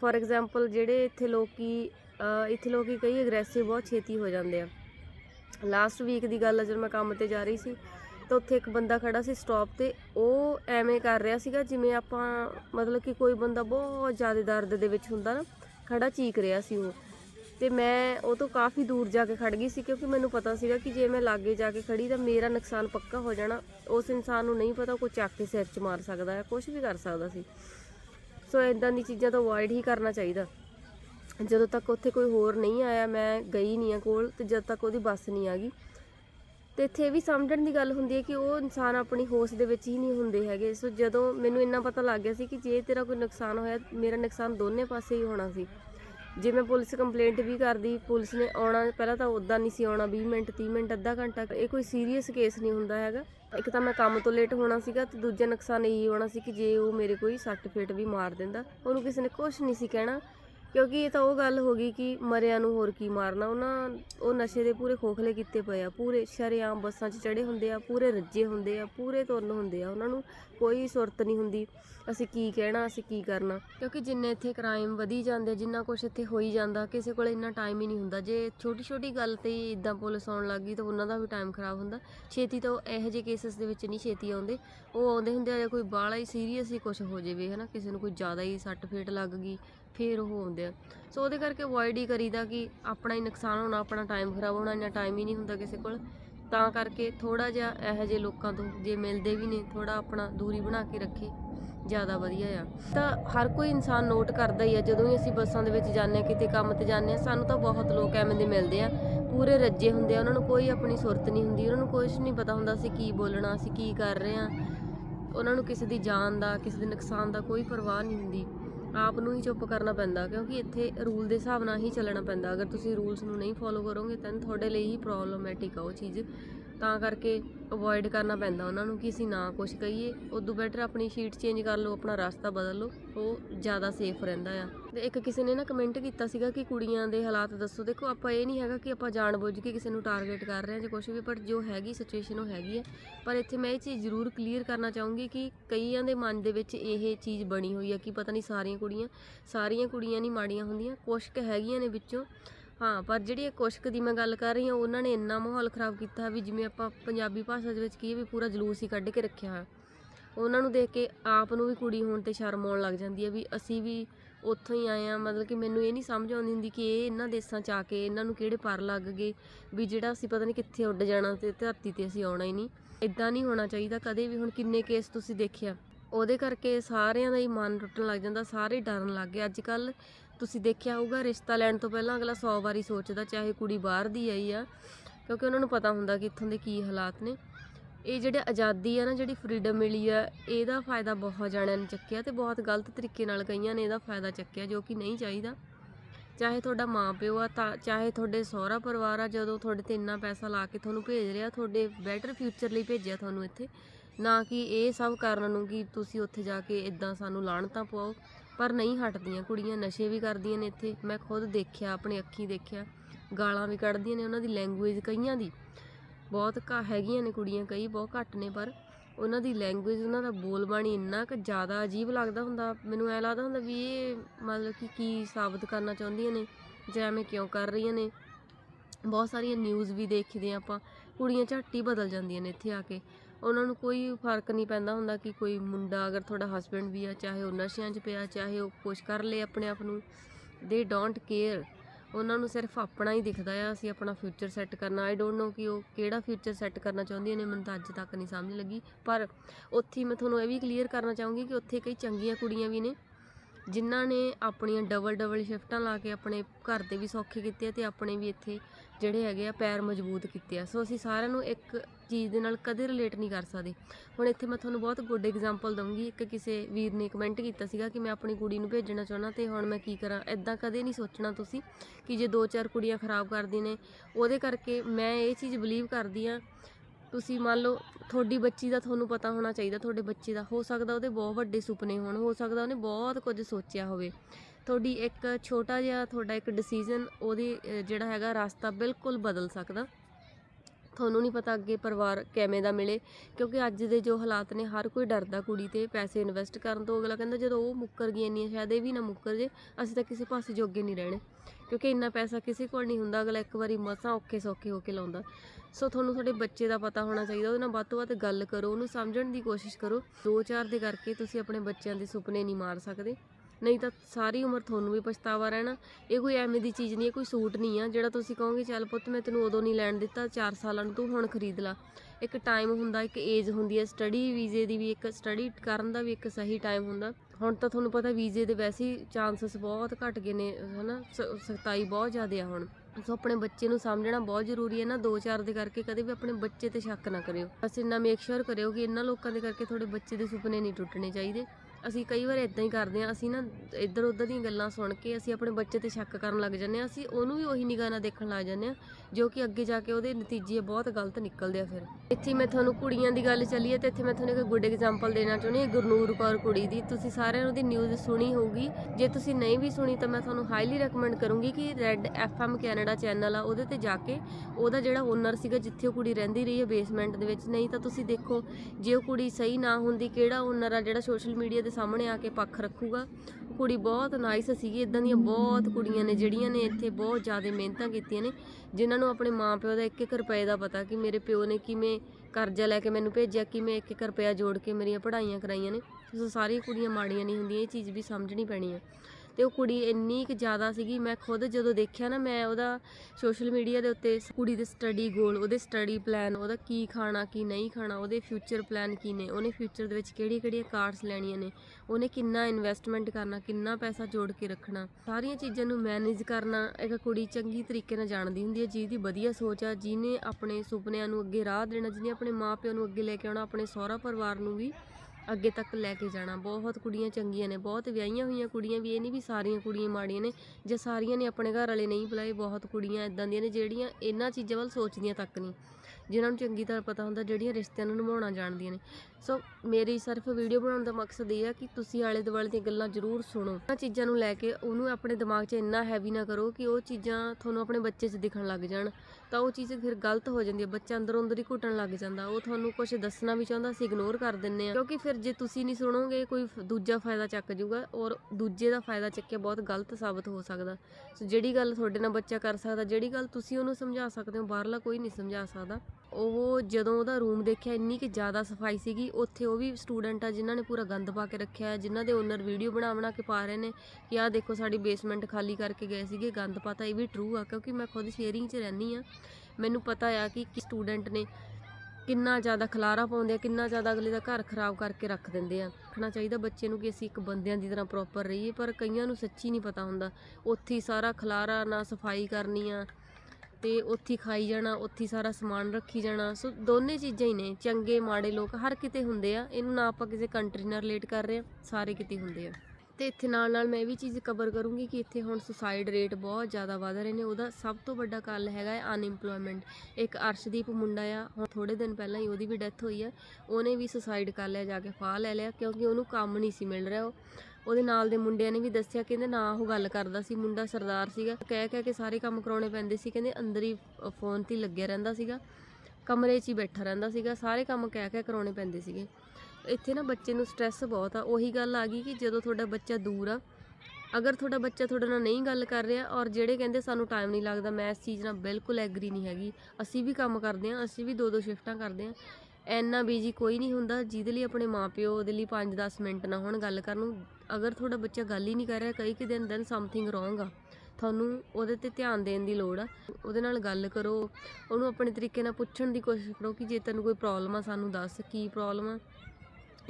ਫੋਰ ਐਗਜ਼ਾਮਪਲ ਜਿਹੜੇ ਇੱਥੇ ਲੋਕੀ ਇੱਥੇ ਲੋਕੀ ਕਈ ਅਗਰੈਸਿਵ ਬਹੁਤ ਛੇਤੀ ਹੋ ਜਾਂਦੇ ਆ। ਲਾਸਟ ਵੀਕ ਦੀ ਗੱਲ ਹੈ ਜਦੋਂ ਮੈਂ ਕੰਮ ਤੇ ਜਾ ਰਹੀ ਸੀ, ਤਾਂ ਉੱਥੇ ਇੱਕ ਬੰਦਾ ਖੜਾ ਸੀ ਸਟਾਪ ਤੇ, ਉਹ ਐਵੇਂ ਕਰ ਰਿਹਾ ਸੀਗਾ, ਜਿਵੇਂ ਆਪਾਂ ਮਤਲਬ ਕਿ ਕੋਈ ਬੰਦਾ ਬਹੁਤ ਜ਼ਿਆਦਾ ਦਰਦ ਦੇ ਵਿੱਚ ਹੁੰਦਾ ਨਾ, ਖੜਾ ਚੀਕ ਰਿਹਾ ਸੀ ਉਹ। ਤੇ ਮੈਂ ਉਹ ਤੋਂ ਕਾਫੀ ਦੂਰ ਜਾ ਕੇ ਖੜ ਗਈ ਸੀ ਕਿਉਂਕਿ ਮੈਨੂੰ ਪਤਾ ਸੀਗਾ ਕਿ ਜੇ ਮੈਂ ਲਾਗੇ ਜਾ ਕੇ ਖੜੀ ਤਾਂ ਮੇਰਾ ਨੁਕਸਾਨ ਪੱਕਾ ਹੋ ਜਾਣਾ। ਉਸ ਇਨਸਾਨ ਨੂੰ ਨਹੀਂ ਪਤਾ ਕੋਈ ਚੱਕ ਕੇ ਸਿਰ 'ਚ ਮਾਰ ਸਕਦਾ ਹੈ ਕੁਝ ਵੀ ਕਰ ਸਕਦਾ ਸੀ। ਸੋ ਇਦਾਂ ਦੀ ਚੀਜ਼ਾਂ ਤੋਂ ਅਵੋਇਡ ਹੀ ਕਰਨਾ ਚਾਹੀਦਾ। ਜਦੋਂ ਤੱਕ ਉੱਥੇ ਕੋਈ ਹੋਰ ਨਹੀਂ ਆਇਆ, ਮੈਂ ਗਈ ਨਹੀਂ ਆ ਕੋਲ ਤੇ ਜਦ ਤੱਕ ਉਹਦੀ ਬੱਸ ਨਹੀਂ ਆ ਗਈ। ਤੇ ਇੱਥੇ ਇਹ ਵੀ ਸਮਝਣ ਦੀ ਗੱਲ ਹੁੰਦੀ ਹੈ ਕਿ ਉਹ ਇਨਸਾਨ ਆਪਣੀ ਹੋਸ਼ ਦੇ ਵਿੱਚ ਹੀ ਨਹੀਂ ਹੁੰਦੇ ਹੈਗੇ। ਸੋ ਜਦੋਂ ਮੈਨੂੰ ਇੰਨਾ ਪਤਾ ਲੱਗ ਗਿਆ ਸੀ ਕਿ ਜੇ ਤੇਰਾ ਕੋਈ ਨੁਕਸਾਨ ਹੋਇਆ, ਮੇਰਾ ਨੁਕਸਾਨ ਦੋਨੇ ਪਾਸੇ ਹੀ ਹੋਣਾ ਸੀ। ਜੇ ਮੈਂ ਪੁਲਿਸ ਕੰਪਲੇਂਟ ਵੀ ਕਰਦੀ, ਪੁਲਿਸ ਨੇ ਆਉਣਾ ਪਹਿਲਾਂ ਤਾਂ ਉਦਾਂ ਨਹੀਂ ਸੀ ਆਉਣਾ 20 ਮਿੰਟ 30 ਮਿੰਟ, ਅੱਧਾ ਘੰਟਾ। ਇਹ ਕੋਈ ਸੀਰੀਅਸ ਕੇਸ ਨਹੀਂ ਹੁੰਦਾ ਹੈਗਾ। ਇੱਕ ਤਾਂ ਮੈਂ ਕੰਮ ਤੋਂ ਲੇਟ ਹੋਣਾ ਸੀਗਾ ਤੇ ਦੂਜਾ ਨੁਕਸਾਨ ਇਹ ਹੋਣਾ ਸੀ ਕਿ ਜੇ ਉਹ ਮੇਰੇ ਕੋਈ ਸੱਟ ਫੇਟ ਵੀ ਮਾਰ ਦਿੰਦਾ, ਉਹਨੂੰ ਕਿਸੇ ਨੇ ਕੁਝ ਨਹੀਂ ਸੀ ਕਹਿਣਾ। ਕਿਉਂਕਿ ਇਹ ਤਾਂ ਉਹ ਗੱਲ ਹੋ ਗਈ ਕਿ ਮਰਿਆਂ ਨੂੰ ਹੋਰ ਕੀ ਮਾਰਨਾ, ਉਹਨਾਂ, ਉਹ ਨਸ਼ੇ ਦੇ ਪੂਰੇ ਖੋਖਲੇ ਕੀਤੇ ਪਏ ਆ, ਪੂਰੇ ਸ਼ਰੇਆਮ ਬੱਸਾਂ 'ਚ ਚੜੇ ਹੁੰਦੇ ਆ, ਪੂਰੇ ਰੱਜੇ ਹੁੰਦੇ ਆ, ਪੂਰੇ ਤੁਰਨ ਹੁੰਦੇ ਆ, ਉਹਨਾਂ ਨੂੰ ਕੋਈ ਸੁਰਤ ਨਹੀਂ ਹੁੰਦੀ, ਅਸੀਂ ਕੀ ਕਹਿਣਾ, ਅਸੀਂ ਕੀ ਕਰਨਾ। ਕਿਉਂਕਿ ਜਿੰਨੇ ਇੱਥੇ ਕ੍ਰਾਈਮ ਵਧੀ ਜਾਂਦੇ, ਜਿੰਨਾ ਕੁਝ ਇੱਥੇ ਹੋਈ ਜਾਂਦਾ, ਕਿਸੇ ਕੋਲ ਇੰਨਾ ਟਾਈਮ ਹੀ ਨਹੀਂ ਹੁੰਦਾ, ਜੇ ਛੋਟੀ ਛੋਟੀ ਗੱਲ ਤੇ ਹੀ ਇਦਾਂ ਪੁਲਿਸ ਆਉਣ ਲੱਗ ਗਈ ਤਾਂ ਉਹਨਾਂ ਦਾ ਵੀ ਟਾਈਮ ਖਰਾਬ ਹੁੰਦਾ। ਛੇਤੀ ਤਾਂ ਉਹ ਇਹੋ ਜਿਹੇ ਕੇਸਸ ਦੇ ਵਿੱਚ ਨਹੀਂ ਛੇਤੀ ਆਉਂਦੇ, ਉਹ ਆਉਂਦੇ ਹੁੰਦੇ ਆ ਜੇ ਕੋਈ ਬਾਲਾ ਹੀ ਸੀਰੀਅਸ ਹੀ ਕੁਝ ਹੋ ਜਾਵੇ, ਹਨਾ, ਕਿਸੇ ਨੂੰ ਕੋਈ ਜ਼ਿਆਦਾ ਹੀ ਸੱਟ ਫੇਟ ਲੱਗ ਗਈ ਫਿਰ ਉਹ ਆਉਂਦੇ ਆ। ਸੋ ਉਹਦੇ ਕਰਕੇ ਅਵੋਇਡ ਹੀ ਕਰੀਦਾ ਕਿ ਆਪਣਾ ਹੀ ਨੁਕਸਾਨ ਹੋਣਾ, ਆਪਣਾ ਟਾਈਮ ਖਰਾਬ ਹੋਣਾ ਇੰਨਾ ਟਾਈਮ ਹੀ ਨਹੀਂ ਹੁੰਦਾ ਕਿਸੇ ਕੋਲ। ਤਾਂ ਕਰਕੇ ਥੋੜਾ ਜਿਹਾ ਇਹੋ ਜਿਹੇ ਲੋਕਾਂ ਤੋਂ ਜੇ ਮਿਲਦੇ ਵੀ ਨੇ ਥੋੜਾ ਆਪਣਾ ਦੂਰੀ ਬਣਾ ਕੇ ਰੱਖੇ, ਜ਼ਿਆਦਾ ਵਧੀਆ ਆ। ਤਾਂ ਹਰ ਕੋਈ ਇਨਸਾਨ ਨੋਟ ਕਰਦਾ ਹੀ ਆ, ਜਦੋਂ ਵੀ ਅਸੀਂ ਬੱਸਾਂ ਦੇ ਵਿੱਚ ਜਾਂਦੇ ਹਾਂ, ਕਿਤੇ ਕੰਮ ਤੇ ਜਾਂਦੇ ਹਾਂ, ਸਾਨੂੰ ਤਾਂ ਬਹੁਤ ਲੋਕ ਐਵੇਂ ਦੇ ਮਿਲਦੇ ਆ। ਪੂਰੇ ਰੱਜੇ ਹੁੰਦੇ ਆ, ਉਹਨਾਂ ਨੂੰ ਕੋਈ ਆਪਣੀ ਸੁਰਤ ਨਹੀਂ ਹੁੰਦੀ, ਉਹਨਾਂ ਨੂੰ ਕੁਝ ਨਹੀਂ ਪਤਾ ਹੁੰਦਾ ਅਸੀਂ ਕੀ ਬੋਲਣਾ, ਅਸੀਂ ਕੀ ਕਰ ਰਹੇ ਆ ਉਹਨਾਂ ਨੂੰ ਕਿਸੇ ਦੀ ਜਾਨ ਦਾ, ਕਿਸੇ ਦੇ ਨੁਕਸਾਨ ਦਾ ਕੋਈ ਪਰਵਾਹ ਨਹੀਂ ਹੁੰਦੀ। ਆਪ ਨੂੰ ਹੀ ਚੁੱਪ ਕਰਨਾ ਪੈਂਦਾ, ਕਿਉਂਕਿ ਇੱਥੇ ਰੂਲ ਦੇ ਹਿਸਾਬ ਨਾਲ ਹੀ ਚੱਲਣਾ ਪੈਂਦਾ। ਅਗਰ ਤੁਸੀਂ ਰੂਲਸ ਨੂੰ ਨਹੀਂ ਫੋਲੋ ਕਰੋਗੇ ਤਾਂ ਤੁਹਾਡੇ ਲਈ ਹੀ ਪ੍ਰੋਬਲਮੈਟਿਕ ਆ ਉਹ ਚੀਜ਼। ਤਾਂ ਕਰਕੇ ਅਵੋਇਡ ਕਰਨਾ ਪੈਂਦਾ ਉਹਨਾਂ ਨੂੰ ਕਿ ਅਸੀਂ ਨਾ ਕੁਝ ਕਹੀਏ। ਉਦੋਂ ਬੈਟਰ ਆਪਣੀ ਸ਼ੀਟ ਚੇਂਜ ਕਰ ਲਓ, ਆਪਣਾ ਰਸਤਾ ਬਦਲ ਲਓ, ਉਹ ਜ਼ਿਆਦਾ ਸੇਫ ਰਹਿੰਦਾ ਆ। ਤੇ ਇੱਕ ਕਿਸੇ ਨੇ ਨਾ ਕਮੈਂਟ ਕੀਤਾ ਸੀਗਾ ਕਿ ਕੁੜੀਆਂ ਦੇ ਹਾਲਾਤ ਦੱਸੋ। ਦੇਖੋ, ਆਪਾਂ ਇਹ ਨਹੀਂ ਹੈਗਾ ਕਿ ਆਪਾਂ ਜਾਣਬੁੱਝ ਕੇ ਕਿਸੇ ਨੂੰ ਟਾਰਗੇਟ ਕਰ ਰਹੇ ਹਾਂ ਜਾਂ ਕੁਝ ਵੀ, ਪਰ ਜੋ ਹੈਗੀ ਸਿਚੁਏਸ਼ਨ ਉਹ ਹੈਗੀ ਹੈ ਪਰ ਇੱਥੇ ਮੈਂ ਇਹ ਚੀਜ਼ ਜ਼ਰੂਰ ਕਲੀਅਰ ਕਰਨਾ ਚਾਹੂੰਗੀ ਕਿ ਕਈਆਂ ਦੇ ਮਨ ਦੇ ਵਿੱਚ ਇਹ ਚੀਜ਼ ਬਣੀ ਹੋਈ ਹੈ ਕਿ ਪਤਾ ਨਹੀਂ ਸਾਰੀਆਂ ਕੁੜੀਆਂ ਸਾਰੀਆਂ ਕੁੜੀਆਂ ਨਹੀਂ ਮਾੜੀਆਂ ਹੁੰਦੀਆਂ, ਕੁਛ ਕੁ ਹੈਗੀਆਂ ਨੇ ਵਿੱਚੋਂ। ਹਾਂ, ਪਰ ਜਿਹੜੀ ਇਹ ਕੁਸ਼ਕ ਦੀ ਮੈਂ ਗੱਲ ਕਰ ਰਹੀ ਹਾਂ, ਉਹਨਾਂ ਨੇ ਇੰਨਾ ਮਾਹੌਲ ਖਰਾਬ ਕੀਤਾ ਵੀ ਜਿਵੇਂ ਆਪਾਂ ਪੰਜਾਬੀ ਭਾਸ਼ਾ ਦੇ ਵਿੱਚ ਕੀ ਵੀ ਪੂਰਾ ਜਲੂਸ ਹੀ ਕੱਢ ਕੇ ਰੱਖਿਆ ਹੋਇਆ। ਉਹਨਾਂ ਨੂੰ ਦੇਖ ਕੇ ਆਪ ਨੂੰ ਵੀ ਕੁੜੀ ਹੋਣ ਤੇ ਸ਼ਰਮ ਆਉਣ ਲੱਗ ਜਾਂਦੀ ਹੈ ਵੀ ਅਸੀਂ ਵੀ ਉੱਥੋਂ ਹੀ ਆਏ ਆ ਮਤਲਬ ਕਿ ਮੈਨੂੰ ਇਹ ਨਹੀਂ ਸਮਝ ਆਉਂਦੀ ਹੁੰਦੀ ਕਿ ਇਹ ਇਹਨਾਂ ਦੇਸ਼ਾਂ 'ਚ ਆ ਕੇ ਇਹਨਾਂ ਨੂੰ ਕਿਹੜੇ ਪਰ ਲੱਗ ਗਏ ਵੀ ਜਿਹੜਾ ਅਸੀਂ ਪਤਾ ਨਹੀਂ ਕਿੱਥੇ ਉੱਡ ਜਾਣਾ ਤੇ ਧਰਤੀ ਤੇ ਅਸੀਂ ਆਉਣਾ ਹੀ ਨਹੀਂ। ਇਦਾਂ ਨਹੀਂ ਹੋਣਾ ਚਾਹੀਦਾ ਕਦੇ ਵੀ ਹੁਣ ਕਿੰਨੇ ਕੇਸ ਤੁਸੀਂ ਦੇਖਿਆ। ਉਹਦੇ ਕਰਕੇ ਸਾਰਿਆਂ ਦਾ ਹੀ ਮਨ ਟੁੱਟਣ ਲੱਗ ਜਾਂਦਾ, ਸਾਰੇ ਡਰਨ ਲੱਗ ਗਏ। ਅੱਜ ਕੱਲ ਤੁਸੀਂ ਦੇਖਿਆ ਹੋਊਗਾ, ਰਿਸ਼ਤਾ ਲੈਣ ਤੋਂ ਪਹਿਲਾਂ ਅਗਲਾ 100 ਵਾਰੀ ਸੋਚਦਾ, ਚਾਹੇ ਕੁੜੀ ਬਾਹਰ ਦੀ ਆਈ ਆ, ਕਿਉਂਕਿ ਉਹਨਾਂ ਨੂੰ ਪਤਾ ਹੁੰਦਾ ਕਿ ਇੱਥੋਂ ਦੇ ਕੀ ਹਾਲਾਤ ਨੇ। ਇਹ ਜਿਹੜੇ ਆਜ਼ਾਦੀ ਆ ਨਾ, ਜਿਹੜੀ ਫਰੀडम ਮਿਲੀ ਆ, ਇਹਦਾ ਫਾਇਦਾ ਬਹੁਤ ਜਾਣਿਆਂ ਨੇ ਚੱਕਿਆ ਤੇ ਬਹੁਤ ਗਲਤ ਤਰੀਕੇ ਨਾਲ ਕਈਆਂ ਨੇ ਇਹਦਾ ਫਾਇਦਾ ਚੱਕਿਆ, ਜੋ ਕਿ ਨਹੀਂ ਚਾਹੀਦਾ। ਚਾਹੇ ਤੁਹਾਡਾ ਮਾਪਿਓ ਆ, ਤਾਂ ਚਾਹੇ ਤੁਹਾਡੇ ਸਹੁਰਾ ਪਰਿਵਾਰ ਆ, ਜਦੋਂ ਤੁਹਾਡੇ ਤੇ ਇੰਨਾ ਪੈਸਾ ਲਾ ਕੇ ਤੁਹਾਨੂੰ ਭੇਜ ਰਿਹਾ, ਤੁਹਾਡੇ ਬੈਟਰ ਫਿਊਚਰ ਲਈ ਭੇਜਿਆ ਤੁਹਾਨੂੰ ਇੱਥੇ। ਨਾ ਕਿ ਇਹ ਸਭ ਕਾਰਨ ਨੂੰ ਕਿ ਤੁਸੀਂ ਉੱਥੇ ਜਾ ਕੇ ਇਦਾਂ ਸਾਨੂੰ ਲਾਹਣਤਾਂ ਪਾਓ। ਪਰ ਨਹੀਂ ਹਟਦੀਆਂ। ਕੁੜੀਆਂ ਨਸ਼ੇ ਵੀ ਕਰਦੀਆਂ ਨੇ ਇੱਥੇ। ਮੈਂ ਖੁਦ ਦੇਖਿਆ ਆਪਣੇ ਅੱਖੀਂ ਦੇਖਿਆ। ਗਾਲਾਂ ਵੀ ਕੱਢਦੀਆਂ ਨੇ ਉਹਨਾਂ ਦੀ ਲੈਂਗੁਏਜ ਕਈਆਂ ਦੀ। ਬਹੁਤ ਘਾ ਹੈਗੀਆਂ ਨੇ ਕੁੜੀਆਂ, ਕਈ ਬਹੁਤ ਘੱਟ ਨੇ, ਪਰ ਉਹਨਾਂ ਦੀ ਲੈਂਗੁਏਜ ਉਹਨਾਂ ਦਾ ਬੋਲਬਾਣੀ ਇੰਨਾ ਕੁ ਜ਼ਿਆਦਾ ਅਜੀਬ ਲੱਗਦਾ ਹੁੰਦਾ। ਮੈਨੂੰ ਐ ਲੱਗਦਾ ਹੁੰਦਾ ਵੀ ਇਹ ਮਤਲਬ ਕਿ ਕੀ ਸਾਬਤ ਕਰਨਾ ਚਾਹੁੰਦੀਆਂ ਨੇ, ਜਾਂ ਐਵੇਂ ਕਿਉਂ ਕਰ ਰਹੀਆਂ ਨੇ। ਬਹੁਤ ਸਾਰੀਆਂ ਨਿਊਜ਼ ਵੀ ਦੇਖਦੇ ਹਾਂ ਆਪਾਂ। ਕੁੜੀਆਂ ਝੱਟ ਹੀ ਬਦਲ ਜਾਂਦੀਆਂ ਨੇ ਇੱਥੇ ਆ ਕੇ। ਉਹਨਾਂ ਨੂੰ ਕੋਈ ਫ਼ਰਕ ਨਹੀਂ ਪੈਂਦਾ ਹੁੰਦਾ ਕਿ ਕੋਈ ਮੁੰਡਾ ਅਗਰ ਤੁਹਾਡਾ ਹਸਬੈਂਡ ਵੀ ਆ, ਚਾਹੇ ਉਹ ਨਸ਼ਿਆਂ 'ਚ ਪਿਆ, ਚਾਹੇ ਉਹ ਕੁਛ ਕਰ ਲੇ ਆਪਣੇ ਆਪ ਨੂੰ ਦੇ ਡੋਂਟ ਕੇਅਰ ਉਹਨਾਂ ਨੂੰ ਸਿਰਫ ਆਪਣਾ ਹੀ ਦਿਖਦਾ ਆ, ਅਸੀਂ ਆਪਣਾ ਫਿਊਚਰ ਸੈੱਟ ਕਰਨਾ। ਆਈ ਡੋਨਟ ਨੋ ਕਿ ਉਹ ਕਿਹੜਾ ਫਿਊਚਰ ਸੈੱਟ ਕਰਨਾ ਚਾਹੁੰਦੀਆਂ ਨੇ, ਮੈਨੂੰ ਤਾਂ ਅੱਜ ਤੱਕ ਨਹੀਂ ਸਮਝ ਲੱਗੀ। ਪਰ ਉੱਥੇ ਮੈਂ ਤੁਹਾਨੂੰ ਇਹ ਵੀ ਕਲੀਅਰ ਕਰਨਾ ਚਾਹੂੰਗੀ ਕਿ ਉੱਥੇ ਕਈ ਚੰਗੀਆਂ ਕੁੜੀਆਂ ਵੀ ਨੇ, ਜਿਨ੍ਹਾਂ ਨੇ ਆਪਣੀਆਂ ਡਬਲ ਡਬਲ ਸ਼ਿਫਟਾਂ ਲਾ ਕੇ ਆਪਣੇ ਘਰ ਦੇ ਵੀ ਸੌਖੇ ਕੀਤੇ ਆ ਤੇ ਆਪਣੇ ਵੀ ਇੱਥੇ ਜਿਹੜੇ ਹੈਗੇ ਆ, ਪੈਰ ਮਜ਼ਬੂਤ ਕੀਤੇ ਆ। ਸੋ ਅਸੀਂ ਸਾਰਿਆਂ ਨੂੰ ਇੱਕ ਚੀਜ਼ ਦੇ ਨਾਲ ਕਦੇ ਰਿਲੇਟ ਨਹੀਂ ਕਰ ਸਕਦੇ। ਹੁਣ ਇੱਥੇ ਮੈਂ ਤੁਹਾਨੂੰ ਬਹੁਤ ਗੁੱਡ ਐਗਜ਼ਾਮਪਲ ਦਵਾਂਗੀ ਇੱਕ ਕਿਸੇ ਵੀਰ ਨੇ ਕਮੈਂਟ ਕੀਤਾ ਸੀਗਾ ਕਿ ਮੈਂ ਆਪਣੀ ਕੁੜੀ ਨੂੰ ਭੇਜਣਾ ਚਾਹੁੰਦਾ ਤੇ ਹੁਣ ਮੈਂ ਕੀ ਕਰਾਂ? ਐਦਾਂ ਕਦੇ ਨਹੀਂ ਸੋਚਣਾ ਤੁਸੀਂ ਕਿ ਜੇ ਦੋ ਚਾਰ ਕੁੜੀਆਂ ਖਰਾਬ ਕਰਦੀ ਨੇ, ਉਹਦੇ ਕਰਕੇ ਮੈਂ ਇਹ ਚੀਜ਼ ਬਲੀਵ ਕਰਦੀ ਆ ਤੁਸੀਂ ਮੰਨ ਲਓ ਤੁਹਾਡੀ ਬੱਚੀ ਦਾ ਤੁਹਾਨੂੰ ਪਤਾ ਹੋਣਾ ਚਾਹੀਦਾ, ਤੁਹਾਡੇ ਬੱਚੇ ਦਾ। ਹੋ ਸਕਦਾ ਉਹਦੇ ਬਹੁਤ ਵੱਡੇ ਸੁਪਨੇ ਹੋਣ, ਹੋ ਸਕਦਾ ਉਹਨੇ ਬਹੁਤ ਕੁਝ ਸੋਚਿਆ ਹੋਵੇ। ਤੁਹਾਡੀ ਇੱਕ ਛੋਟਾ ਜਿਹਾ ਤੁਹਾਡਾ ਇੱਕ ਡਿਸੀਜਨ ਉਹਦੀ ਜਿਹੜਾ ਹੈਗਾ, ਰਸਤਾ ਬਿਲਕੁਲ ਬਦਲ ਸਕਦਾ। ਤੁਹਾਨੂੰ ਨਹੀਂ ਪਤਾ ਅੱਗੇ ਪਰਿਵਾਰ ਕਿਵੇਂ ਦਾ ਮਿਲੇ, ਕਿਉਂਕਿ ਅੱਜ ਦੇ ਜੋ ਹਾਲਾਤ ਨੇ, ਹਰ ਕੋਈ ਡਰਦਾ ਕੁੜੀ ਤੇ ਪੈਸੇ ਇਨਵੈਸਟ ਕਰਨ ਤੋਂ। ਅਗਲਾ ਕਹਿੰਦਾ ਜਦੋਂ ਉਹ ਮੁੱਕਰ ਗਈ ਇੰਨੀ ਸ਼ਾਇਦ ਇਹ ਵੀ ਨਾ ਮੁੱਕਰ ਜੇ, ਅਸੀਂ ਤਾਂ ਕਿਸੇ ਪਾਸੇ ਜੋਗੇ ਨਹੀਂ ਰਹਿਣੇ, ਕਿਉਂਕਿ ਇੰਨਾ ਪੈਸਾ ਕਿਸੇ ਕੋਲ ਨਹੀਂ ਹੁੰਦਾ। ਅਗਲਾ ਇੱਕ ਵਾਰੀ ਮਸਾਂ ਔਖੇ ਸੌਖੇ ਹੋ ਕੇ ਲਾਉਂਦਾ। ਸੋ ਤੁਹਾਨੂੰ ਤੁਹਾਡੇ ਬੱਚੇ ਦਾ ਪਤਾ ਹੋਣਾ ਚਾਹੀਦਾ, ਉਹਦੇ ਨਾਲ ਵੱਧ ਤੋਂ ਵੱਧ ਗੱਲ ਕਰੋ, ਉਹਨੂੰ ਸਮਝਣ ਦੀ ਕੋਸ਼ਿਸ਼ ਕਰੋ। ਦੋ ਚਾਰ ਦੇ ਕਰਕੇ ਤੁਸੀਂ ਆਪਣੇ ਬੱਚਿਆਂ ਦੇ ਸੁਪਨੇ ਨਹੀਂ ਮਾਰ ਸਕਦੇ। ਨਹੀਂ ਤਾਂ ਸਾਰੀ ਉਮਰ ਤੁਹਾਨੂੰ ਵੀ ਪਛਤਾਵਾ ਰਹਿਣਾ। ਇਹ ਕੋਈ ਐਵੇਂ ਦੀ ਚੀਜ਼ ਨਹੀਂ ਹੈ, ਕੋਈ ਸੂਟ ਨਹੀਂ ਆ। ਜਿਹੜਾ ਤੁਸੀਂ ਕਹੋਗੇ, ਚੱਲ ਪੁੱਤ ਮੈਂ ਤੈਨੂੰ ਉਦੋਂ ਨਹੀਂ ਲੈਣ ਦਿੱਤਾ 4 ਸਾਲਾਂ ਨੂੰ ਤੂੰ ਹੁਣ ਖਰੀਦ ਲਾ। ਇੱਕ ਟਾਈਮ ਹੁੰਦਾ, ਇੱਕ ਏਜ ਹੁੰਦੀ ਹੈ। ਸਟੱਡੀ ਵੀਜ਼ੇ ਦੀ ਵੀ ਇੱਕ ਸਟੱਡੀ ਕਰਨ ਦਾ ਵੀ ਇੱਕ ਸਹੀ ਟਾਈਮ ਹੁੰਦਾ। ਹੁਣ ਤਾਂ ਤੁਹਾਨੂੰ ਪਤਾ ਵੀਜ਼ੇ ਦੇ ਵੈਸੇ ਹੀ ਚਾਂਸਸ ਬਹੁਤ ਘਟ ਗਏ ਨੇ, ਹਨਾ? ਸ- ਸਖਤਾਈ ਬਹੁਤ ਜ਼ਿਆਦਾ ਆ ਹੁਣ। ਸੋ ਆਪਣੇ ਬੱਚੇ ਨੂੰ ਸਮਝਣਾ ਬਹੁਤ ਜ਼ਰੂਰੀ ਹੈ ਨਾ। ਦੋ ਚਾਰ ਦੇ ਕਰਕੇ ਕਦੇ ਵੀ ਆਪਣੇ ਬੱਚੇ ਤੇ ਸ਼ੱਕ ਨਾ ਕਰਿਓ। ਬਸ ਇੰਨਾ ਮੇਕ ਸ਼ੋਰ ਕਰਿਓ ਕਿ ਇਹਨਾਂ ਲੋਕਾਂ ਦੇ ਕਰਕੇ ਤੁਹਾਡੇ ਬੱਚੇ ਦੇ ਸੁਪਨੇ ਨਹੀਂ ਟੁੱਟਣੇ ਚਾਹੀਦੇ। ਅਸੀਂ ਕਈ ਵਾਰ ਇਦਾਂ ਹੀ ਕਰਦੇ ਹਾਂ, ਅਸੀਂ ਨਾ ਇੱਧਰ ਉੱਧਰ ਦੀਆਂ ਗੱਲਾਂ ਸੁਣ ਕੇ ਅਸੀਂ ਆਪਣੇ ਬੱਚੇ ਤੇ ਸ਼ੱਕ ਕਰਨ ਲੱਗ ਜਾਂਦੇ ਹਾਂ, ਅਸੀਂ ਉਹਨੂੰ ਵੀ ਉਹੀ ਨਿਗਾਹ ਨਾਲ ਦੇਖਣ ਲੱਗ ਜਾਂਦੇ ਹਾਂ ਜੋ ਕਿ ਅੱਗੇ ਜਾ ਕੇ ਉਹਦੇ ਨਤੀਜੇ ਬਹੁਤ ਗਲਤ ਨਿਕਲਦੇ ਆ ਫਿਰ। ਇੱਥੇ ਮੈਂ ਤੁਹਾਨੂੰ ਕੁੜੀਆਂ ਦੀ ਗੱਲ ਚੱਲੀਏ ਹੈ ਤੇ ਇੱਥੇ ਮੈਂ ਤੁਹਾਨੂੰ ਇੱਕ ਗੁੱਡ ਐਗਜ਼ਾਮਪਲ ਦੇਣਾ ਚਾਹੁੰਦੀ ਹਾਂ, ਗੁਰਨੂਰ ਕੌਰ ਕੁੜੀ ਦੀ। ਤੁਸੀਂ ਸਾਰਿਆਂ ਨੂੰ ਉਹਦੀ ਨਿਊਜ਼ ਸੁਣੀ ਹੋਊਗੀ। ਜੇ ਤੁਸੀਂ ਨਹੀਂ ਵੀ ਸੁਣੀ ਤਾਂ ਮੈਂ ਤੁਹਾਨੂੰ ਹਾਈਲੀ ਰეკਮੈਂਡ ਕਰੂੰਗੀ ਕਿ ਰੈੱਡ ਐਫਐਮ ਕੈਨੇਡਾ ਚੈਨਲ ਆ, ਉਹਦੇ ਤੇ ਜਾ ਕੇ ਉਹਦਾ ਜਿਹੜਾ ਓਨਰ ਸੀਗਾ, ਜਿੱਥੇ ਉਹ ਕੁੜੀ ਰਹਿੰਦੀ ਰਹੀ ਹੈ ਬੇਸਮੈਂਟ ਦੇ ਵਿੱਚ, ਨਹੀਂ ਤਾਂ ਤੁਸੀਂ ਦੇਖੋ ਜੇ ਉਹ ਕੁੜੀ ਸਹੀ ਨਾ ਹੁੰਦੀ, ਕਿਹੜਾ ਓਨਰ ਆ ਜਿਹੜਾ ਸੋਸ਼ਲ ਮੀਡੀਆ ਦੇ ਸਾਹਮਣੇ ਆ ਕੇ ਪੱਖ ਰੱਖੂਗਾ? ਕੁੜੀ ਬਹੁਤ ਨਾਈਸ ਸੀਗੀ ਇਦਾਂ ਦੀਆਂ ਬਹੁਤ ਕੁੜੀਆਂ ਨੇ, ਜਿਹੜੀਆਂ ਨੇ ਇੱਥੇ ਬਹੁਤ ਜ਼ਿਆਦਾ ਮਿਹਨਤਾਂ ਕੀਤੀਆਂ ਨੇ, ਜਿਨ੍ਹਾਂ ਨੂੰ ਆਪਣੇ ਮਾਪਿਓ ਦਾ ਇੱਕ ਇੱਕ ਰੁਪਏ ਦਾ ਪਤਾ ਕਿ ਮੇਰੇ ਪਿਓ ਨੇ ਕਿਵੇਂ ਕਰਜ਼ਾ ਲੈ ਕੇ ਮੈਨੂੰ ਭੇਜਿਆ, ਕਿਵੇਂ ਇੱਕ ਇੱਕ ਰੁਪਇਆ ਜੋੜ ਕੇ ਮੇਰੀਆਂ ਪੜ੍ਹਾਈਆਂ ਕਰਾਈਆਂ ਨੇ। ਸੋ ਸਾਰੀਆਂ ਕੁੜੀਆਂ ਮਾੜੀਆਂ ਨਹੀਂ ਹੁੰਦੀਆਂ, ਇਹ ਚੀਜ਼ ਵੀ ਸਮਝਣੀ ਪੈਣੀ ਆ। ਤੇ ਉਹ ਕੁੜੀ ਇੰਨੀ ਕੁ ਜ਼ਿਆਦਾ ਸੀਗੀ, ਮੈਂ ਖੁਦ ਜਦੋਂ ਦੇਖਿਆ ਨਾ, ਮੈਂ ਉਹਦਾ ਸੋਸ਼ਲ ਮੀਡੀਆ ਦੇ ਉੱਤੇ ਕੁੜੀ ਦੇ ਸਟੱਡੀ ਗੋਲ ਉਹਦੇ ਸਟੱਡੀ ਪਲਾਨ ਉਹਦਾ ਕੀ ਖਾਣਾ, ਕੀ ਨਹੀਂ ਖਾਣਾ, ਉਹਦੇ ਫਿਊਚਰ ਪਲਾਨ ਕੀ ਨੇ, ਉਹਨੇ ਫਿਊਚਰ ਦੇ ਵਿੱਚ ਕਿਹੜੀਆਂ ਕਿਹੜੀਆਂ ਕਾਰਸ ਲੈਣੀਆਂ ਨੇ, ਉਹਨੇ ਕਿੰਨਾ ਇਨਵੈਸਟਮੈਂਟ ਕਰਨਾ, ਕਿੰਨਾ ਪੈਸਾ ਜੋੜ ਕੇ ਰੱਖਣਾ, ਸਾਰੀਆਂ ਚੀਜ਼ਾਂ ਨੂੰ ਮੈਨੇਜ ਕਰਨਾ, ਇੱਕ ਕੁੜੀ ਚੰਗੀ ਤਰੀਕੇ ਨਾਲ ਜਾਣਦੀ ਹੁੰਦੀ ਹੈ, ਜਿਹਦੀ ਵਧੀਆ ਸੋਚ ਆ, ਜਿਹਨੇ ਆਪਣੇ ਸੁਪਨਿਆਂ ਨੂੰ ਅੱਗੇ ਰਾਹ ਦੇਣਾ, ਜਿਹਨੇ ਆਪਣੇ ਮਾਪਿਆਂ ਨੂੰ ਅੱਗੇ ਲੈ ਕੇ ਆਉਣਾ, ਆਪਣੇ ਸਹੁਰਾ ਪਰਿਵਾਰ ਨੂੰ ਵੀ ਅੱਗੇ ਤੱਕ ਲੈ ਕੇ ਜਾਣਾ। ਬਹੁਤ ਕੁੜੀਆਂ ਚੰਗੀਆਂ ਨੇ, ਬਹੁਤ ਵਿਆਹੀਆਂ ਹੋਈਆਂ ਕੁੜੀਆਂ ਵੀ, ਇਹ ਨਹੀਂ ਵੀ ਸਾਰੀਆਂ ਕੁੜੀਆਂ ਮਾੜੀਆਂ ਨੇ ਜੇ ਸਾਰੀਆਂ ਨੇ ਆਪਣੇ ਘਰ ਵਾਲੇ ਨਹੀਂ ਬੁਲਾਏ, ਬਹੁਤ ਕੁੜੀਆਂ ਇਦਾਂ ਦੀਆਂ ਨੇ ਜਿਹੜੀਆਂ ਇਹਨਾਂ ਚੀਜ਼ਾਂ ਵੱਲ ਸੋਚਦੀਆਂ ਤੱਕ ਨਹੀਂ। ਜਿਨ੍ਹਾਂ ਨੂੰ ਚੰਗੀ ਤਰ੍ਹਾਂ ਪਤਾ ਹੁੰਦਾ, ਜਿਹੜੀਆਂ ਰਿਸ਼ਤਿਆਂ ਨੂੰ ਨਿਭਾਉਣਾ ਜਾਣਦੀਆਂ ਨੇ। ਸੋ ਮੇਰੀ ਸਿਰਫ ਵੀਡੀਓ ਬਣਾਉਣ ਦਾ ਮਕਸਦ ਇਹ ਆ ਕਿ ਤੁਸੀਂ ਆਲੇ ਦੁਆਲੇ ਦੀਆਂ ਗੱਲਾਂ ਜ਼ਰੂਰ ਸੁਣੋ। ਉਹਨਾਂ ਚੀਜ਼ਾਂ ਨੂੰ ਲੈ ਕੇ ਉਹਨੂੰ ਆਪਣੇ ਦਿਮਾਗ 'ਚ ਇੰਨਾ ਹੈਵੀ ਨਾ ਕਰੋ ਕਿ ਉਹ ਚੀਜ਼ਾਂ ਤੁਹਾਨੂੰ ਆਪਣੇ ਬੱਚੇ 'ਚ ਦਿਖਣ ਲੱਗ ਜਾਣ। ਤਾਂ ਉਹ ਚੀਜ਼ ਫਿਰ ਗਲਤ ਹੋ ਜਾਂਦੀ ਹੈ ਬੱਚਾ ਅੰਦਰੋਂ ਅੰਦਰ ਹੀ ਘੁੱਟਣ ਲੱਗ ਜਾਂਦਾ। ਉਹ ਤੁਹਾਨੂੰ ਕੁਝ ਦੱਸਣਾ ਵੀ ਚਾਹੁੰਦਾ ਸੀ ਇਗਨੋਰ ਕਰ ਦਿੰਨੇ ਆ। ਕਿਉਂਕਿ ਫਿਰ ਜੇ ਤੁਸੀਂ ਨਹੀਂ ਸੁਣੋਗੇ, ਕੋਈ ਦੂਜਾ ਫਾਇਦਾ ਚੱਕ ਜਾਊਗਾ ਔਰ ਦੂਜੇ ਦਾ ਫਾਇਦਾ ਚੱਕਿਆ ਬਹੁਤ ਗਲਤ ਸਾਬਤ ਹੋ ਸਕਦਾ। ਸੋ ਜਿਹੜੀ ਗੱਲ ਤੁਹਾਡੇ ਨਾਲ ਬੱਚਾ ਕਰ ਸਕਦਾ, ਜਿਹੜੀ ਗੱਲ ਤੁਸੀਂ ਉਹਨੂੰ ਸਮਝਾ ਸਕਦੇ ਹੋ, ਬਾਹਰਲਾ ਕੋਈ ਨਹੀਂ ਸਮਝਾ ਸਕਦਾ। ਉਹ ਜਦੋਂ ਉਹਦਾ ਰੂਮ ਦੇਖਿਆ, ਇੰਨੀ ਕਿ ਜ਼ਿਆਦਾ ਸਫ਼ਾਈ ਸੀਗੀ, ਉੱਥੇ ਉਹ ਵੀ ਸਟੂਡੈਂਟ ਆ ਜਿਨ੍ਹਾਂ ਨੇ ਪੂਰਾ ਗੰਦ ਪਾ ਕੇ ਰੱਖਿਆ ਹੈ, ਜਿਨ੍ਹਾਂ ਦੇ ਓਨਰ ਵੀਡੀਓ ਬਣਾ ਬਣਾ ਕੇ ਪਾ ਰਹੇ ਨੇ ਕਿ ਆਹ ਦੇਖੋ ਸਾਡੀ ਬੇਸਮੈਂਟ ਖਾਲੀ ਕਰਕੇ ਗਏ ਸੀਗੇ, ਗੰਦ ਪਾਤਾ ਇਹ ਵੀ ਟਰੂ ਆ, ਕਿਉਂਕਿ ਮੈਂ ਖੁਦ ਸ਼ੇਅਰਿੰਗ 'ਚ ਰਹਿੰਦੀ ਆ ਮੈਨੂੰ ਪਤਾ ਆ ਕਿ ਕਿ ਸਟੂਡੈਂਟ ਨੇ ਕਿੰਨਾ ਜ਼ਿਆਦਾ ਖਲਾਰਾ ਪਾਉਂਦੇ ਆ, ਕਿੰਨਾ ਜ਼ਿਆਦਾ ਅਗਲੇ ਦਾ ਘਰ ਖਰਾਬ ਕਰਕੇ ਰੱਖ ਦਿੰਦੇ ਆ। ਰੱਖਣਾ ਚਾਹੀਦਾ ਬੱਚੇ ਨੂੰ ਕਿ ਅਸੀਂ ਇੱਕ ਬੰਦਿਆਂ ਦੀ ਤਰ੍ਹਾਂ ਪ੍ਰੋਪਰ ਰਹੀਏ, ਪਰ ਕਈਆਂ ਨੂੰ ਸੱਚੀ ਨਹੀਂ ਪਤਾ ਹੁੰਦਾ। ਉੱਥੇ ਹੀ ਸਾਰਾ ਖਲਾਰਾ ਨਾ ਸਫ਼ਾਈ ਕਰਨੀ ਆ ਤੇ ਉੱਥੇ ਖਾਈ ਜਾਣਾ, ਉੱਥੇ ਸਾਰਾ ਸਮਾਨ ਰੱਖੀ ਜਾਣਾ। ਸੋ ਦੋਨੇ ਚੀਜ਼ਾਂ ਹੀ ਨੇ, ਚੰਗੇ, ਮਾੜੇ ਲੋਕ, ਹਰ ਕਿਤੇ ਹੁੰਦੇ ਆ। ਇਹਨੂੰ ਨਾ ਆਪਾਂ ਕਿਸੇ ਕੰਟਰੀ ਨਾਲ ਰਿਲੇਟ ਕਰ ਰਹੇ ਆ ਸਾਰੇ ਕਿਤੇ ਹੁੰਦੇ ਆ। ਤੇ ਇੱਥੇ ਨਾਲ ਨਾਲ ਮੈਂ ਇਹ ਵੀ ਚੀਜ਼ ਕਵਰ ਕਰੂੰਗੀ ਕਿ ਇੱਥੇ ਹੁਣ ਸੁਸਾਈਡ ਰੇਟ ਬਹੁਤ ਜ਼ਿਆਦਾ ਵਧ ਰਹੇ ਨੇ। ਉਹਦਾ ਸਭ ਤੋਂ ਵੱਡਾ ਕਾਰਨ ਹੈਗਾ ਹੈ ਅਨਇੰਪਲੋਇਮੈਂਟ ਇੱਕ ਅਰਸ਼ਦੀਪ ਮੁੰਡਾ ਆ, ਹੁਣ ਥੋੜੇ ਦਿਨ ਪਹਿਲਾਂ ਹੀ ਉਹਦੀ ਵੀ ਡੈਥ ਹੋਈ ਆ। ਉਹਨੇ ਵੀ ਸੁਸਾਈਡ ਕਰ ਲਿਆ, ਜਾ ਕੇ ਫਾਹ ਲੈ ਲਿਆ, ਕਿਉਂਕਿ ਉਹਨੂੰ ਕੰਮ ਨਹੀਂ ਸੀ ਮਿਲ ਰਿਹਾ ਉਹ। ਉਹਦੇ ਨਾਲ ਦੇ ਮੁੰਡਿਆਂ ਨੇ ਵੀ ਦੱਸਿਆ, ਕਹਿੰਦੇ ਨਾ ਉਹ ਗੱਲ ਕਰਦਾ ਸੀ, ਮੁੰਡਾ ਸਰਦਾਰ ਸੀਗਾ। ਕਹਿ ਕਹਿ ਕੇ ਸਾਰੇ ਕੰਮ ਕਰਾਉਣੇ ਪੈਂਦੇ ਸੀ, ਕਹਿੰਦੇ ਅੰਦਰ ਹੀ ਫੋਨ ਤੇ ਹੀ ਲੱਗਿਆ ਰਹਿੰਦਾ ਸੀਗਾ। ਕਮਰੇ 'ਚ ਹੀ ਬੈਠਾ ਰਹਿੰਦਾ ਸੀਗਾ, ਸਾਰੇ ਕੰਮ ਕਹਿ ਕਹਿ ਕਰਾਉਣੇ ਪੈਂਦੇ ਸੀਗੇ। ਇੱਥੇ ਨਾ ਬੱਚੇ ਨੂੰ ਸਟ੍ਰੈਸ ਬਹੁਤ ਆ। ਉਹੀ ਗੱਲ ਆ ਗਈ ਕਿ ਜਦੋਂ ਤੁਹਾਡਾ ਬੱਚਾ ਦੂਰ ਆ, ਅਗਰ ਤੁਹਾਡਾ ਬੱਚਾ ਤੁਹਾਡੇ ਨਾਲ ਨਹੀਂ ਗੱਲ ਕਰ ਰਿਹਾ ਔਰ ਜਿਹੜੇ ਕਹਿੰਦੇ ਸਾਨੂੰ ਟਾਈਮ ਨਹੀਂ ਲੱਗਦਾ, ਮੈਂ ਇਸ ਚੀਜ਼ ਨਾਲ ਬਿਲਕੁਲ ਐਗਰੀ ਨਹੀਂ ਹੈਗੀ। ਅਸੀਂ ਵੀ ਕੰਮ ਕਰਦੇ ਹਾਂ, ਅਸੀਂ ਵੀ ਦੋ ਦੋ ਸ਼ਿਫਟਾਂ ਕਰਦੇ ਹਾਂ। ਐਨਾ ਬੀਜੀ ਕੋਈ ਨਹੀਂ ਹੁੰਦਾ, ਜਿਹਦੇ ਲਈ ਆਪਣੇ ਮਾਪਿਓ, ਉਹਦੇ ਲਈ 5-10 ਮਿੰਟ ਨਾ ਹੋਣ ਗੱਲ ਕਰਨ ਨੂੰ। ਅਗਰ ਤੁਹਾਡਾ ਬੱਚਾ ਗੱਲ ਹੀ ਨਹੀਂ ਕਰ ਰਿਹਾ, ਕਈ ਕਿ ਦਿਨ ਦੈਨ ਸਮਥਿੰਗ ਰੋਂਗ ਆ। ਤੁਹਾਨੂੰ ਉਹਦੇ ਤੇ ਧਿਆਨ ਦੇਣ ਦੀ ਲੋੜ ਆ। ਉਹਦੇ ਨਾਲ ਗੱਲ ਕਰੋ। ਉਹਨੂੰ ਆਪਣੇ ਤਰੀਕੇ ਨਾਲ ਪੁੱਛਣ ਦੀ ਕੋਸ਼ਿਸ਼ ਕਰੋ ਕਿ ਜੇ ਤੈਨੂੰ ਕੋਈ ਪ੍ਰੋਬਲਮ ਆ, ਸਾਨੂੰ ਦੱਸ ਕੀ ਪ੍ਰੋਬਲਮ ਆ।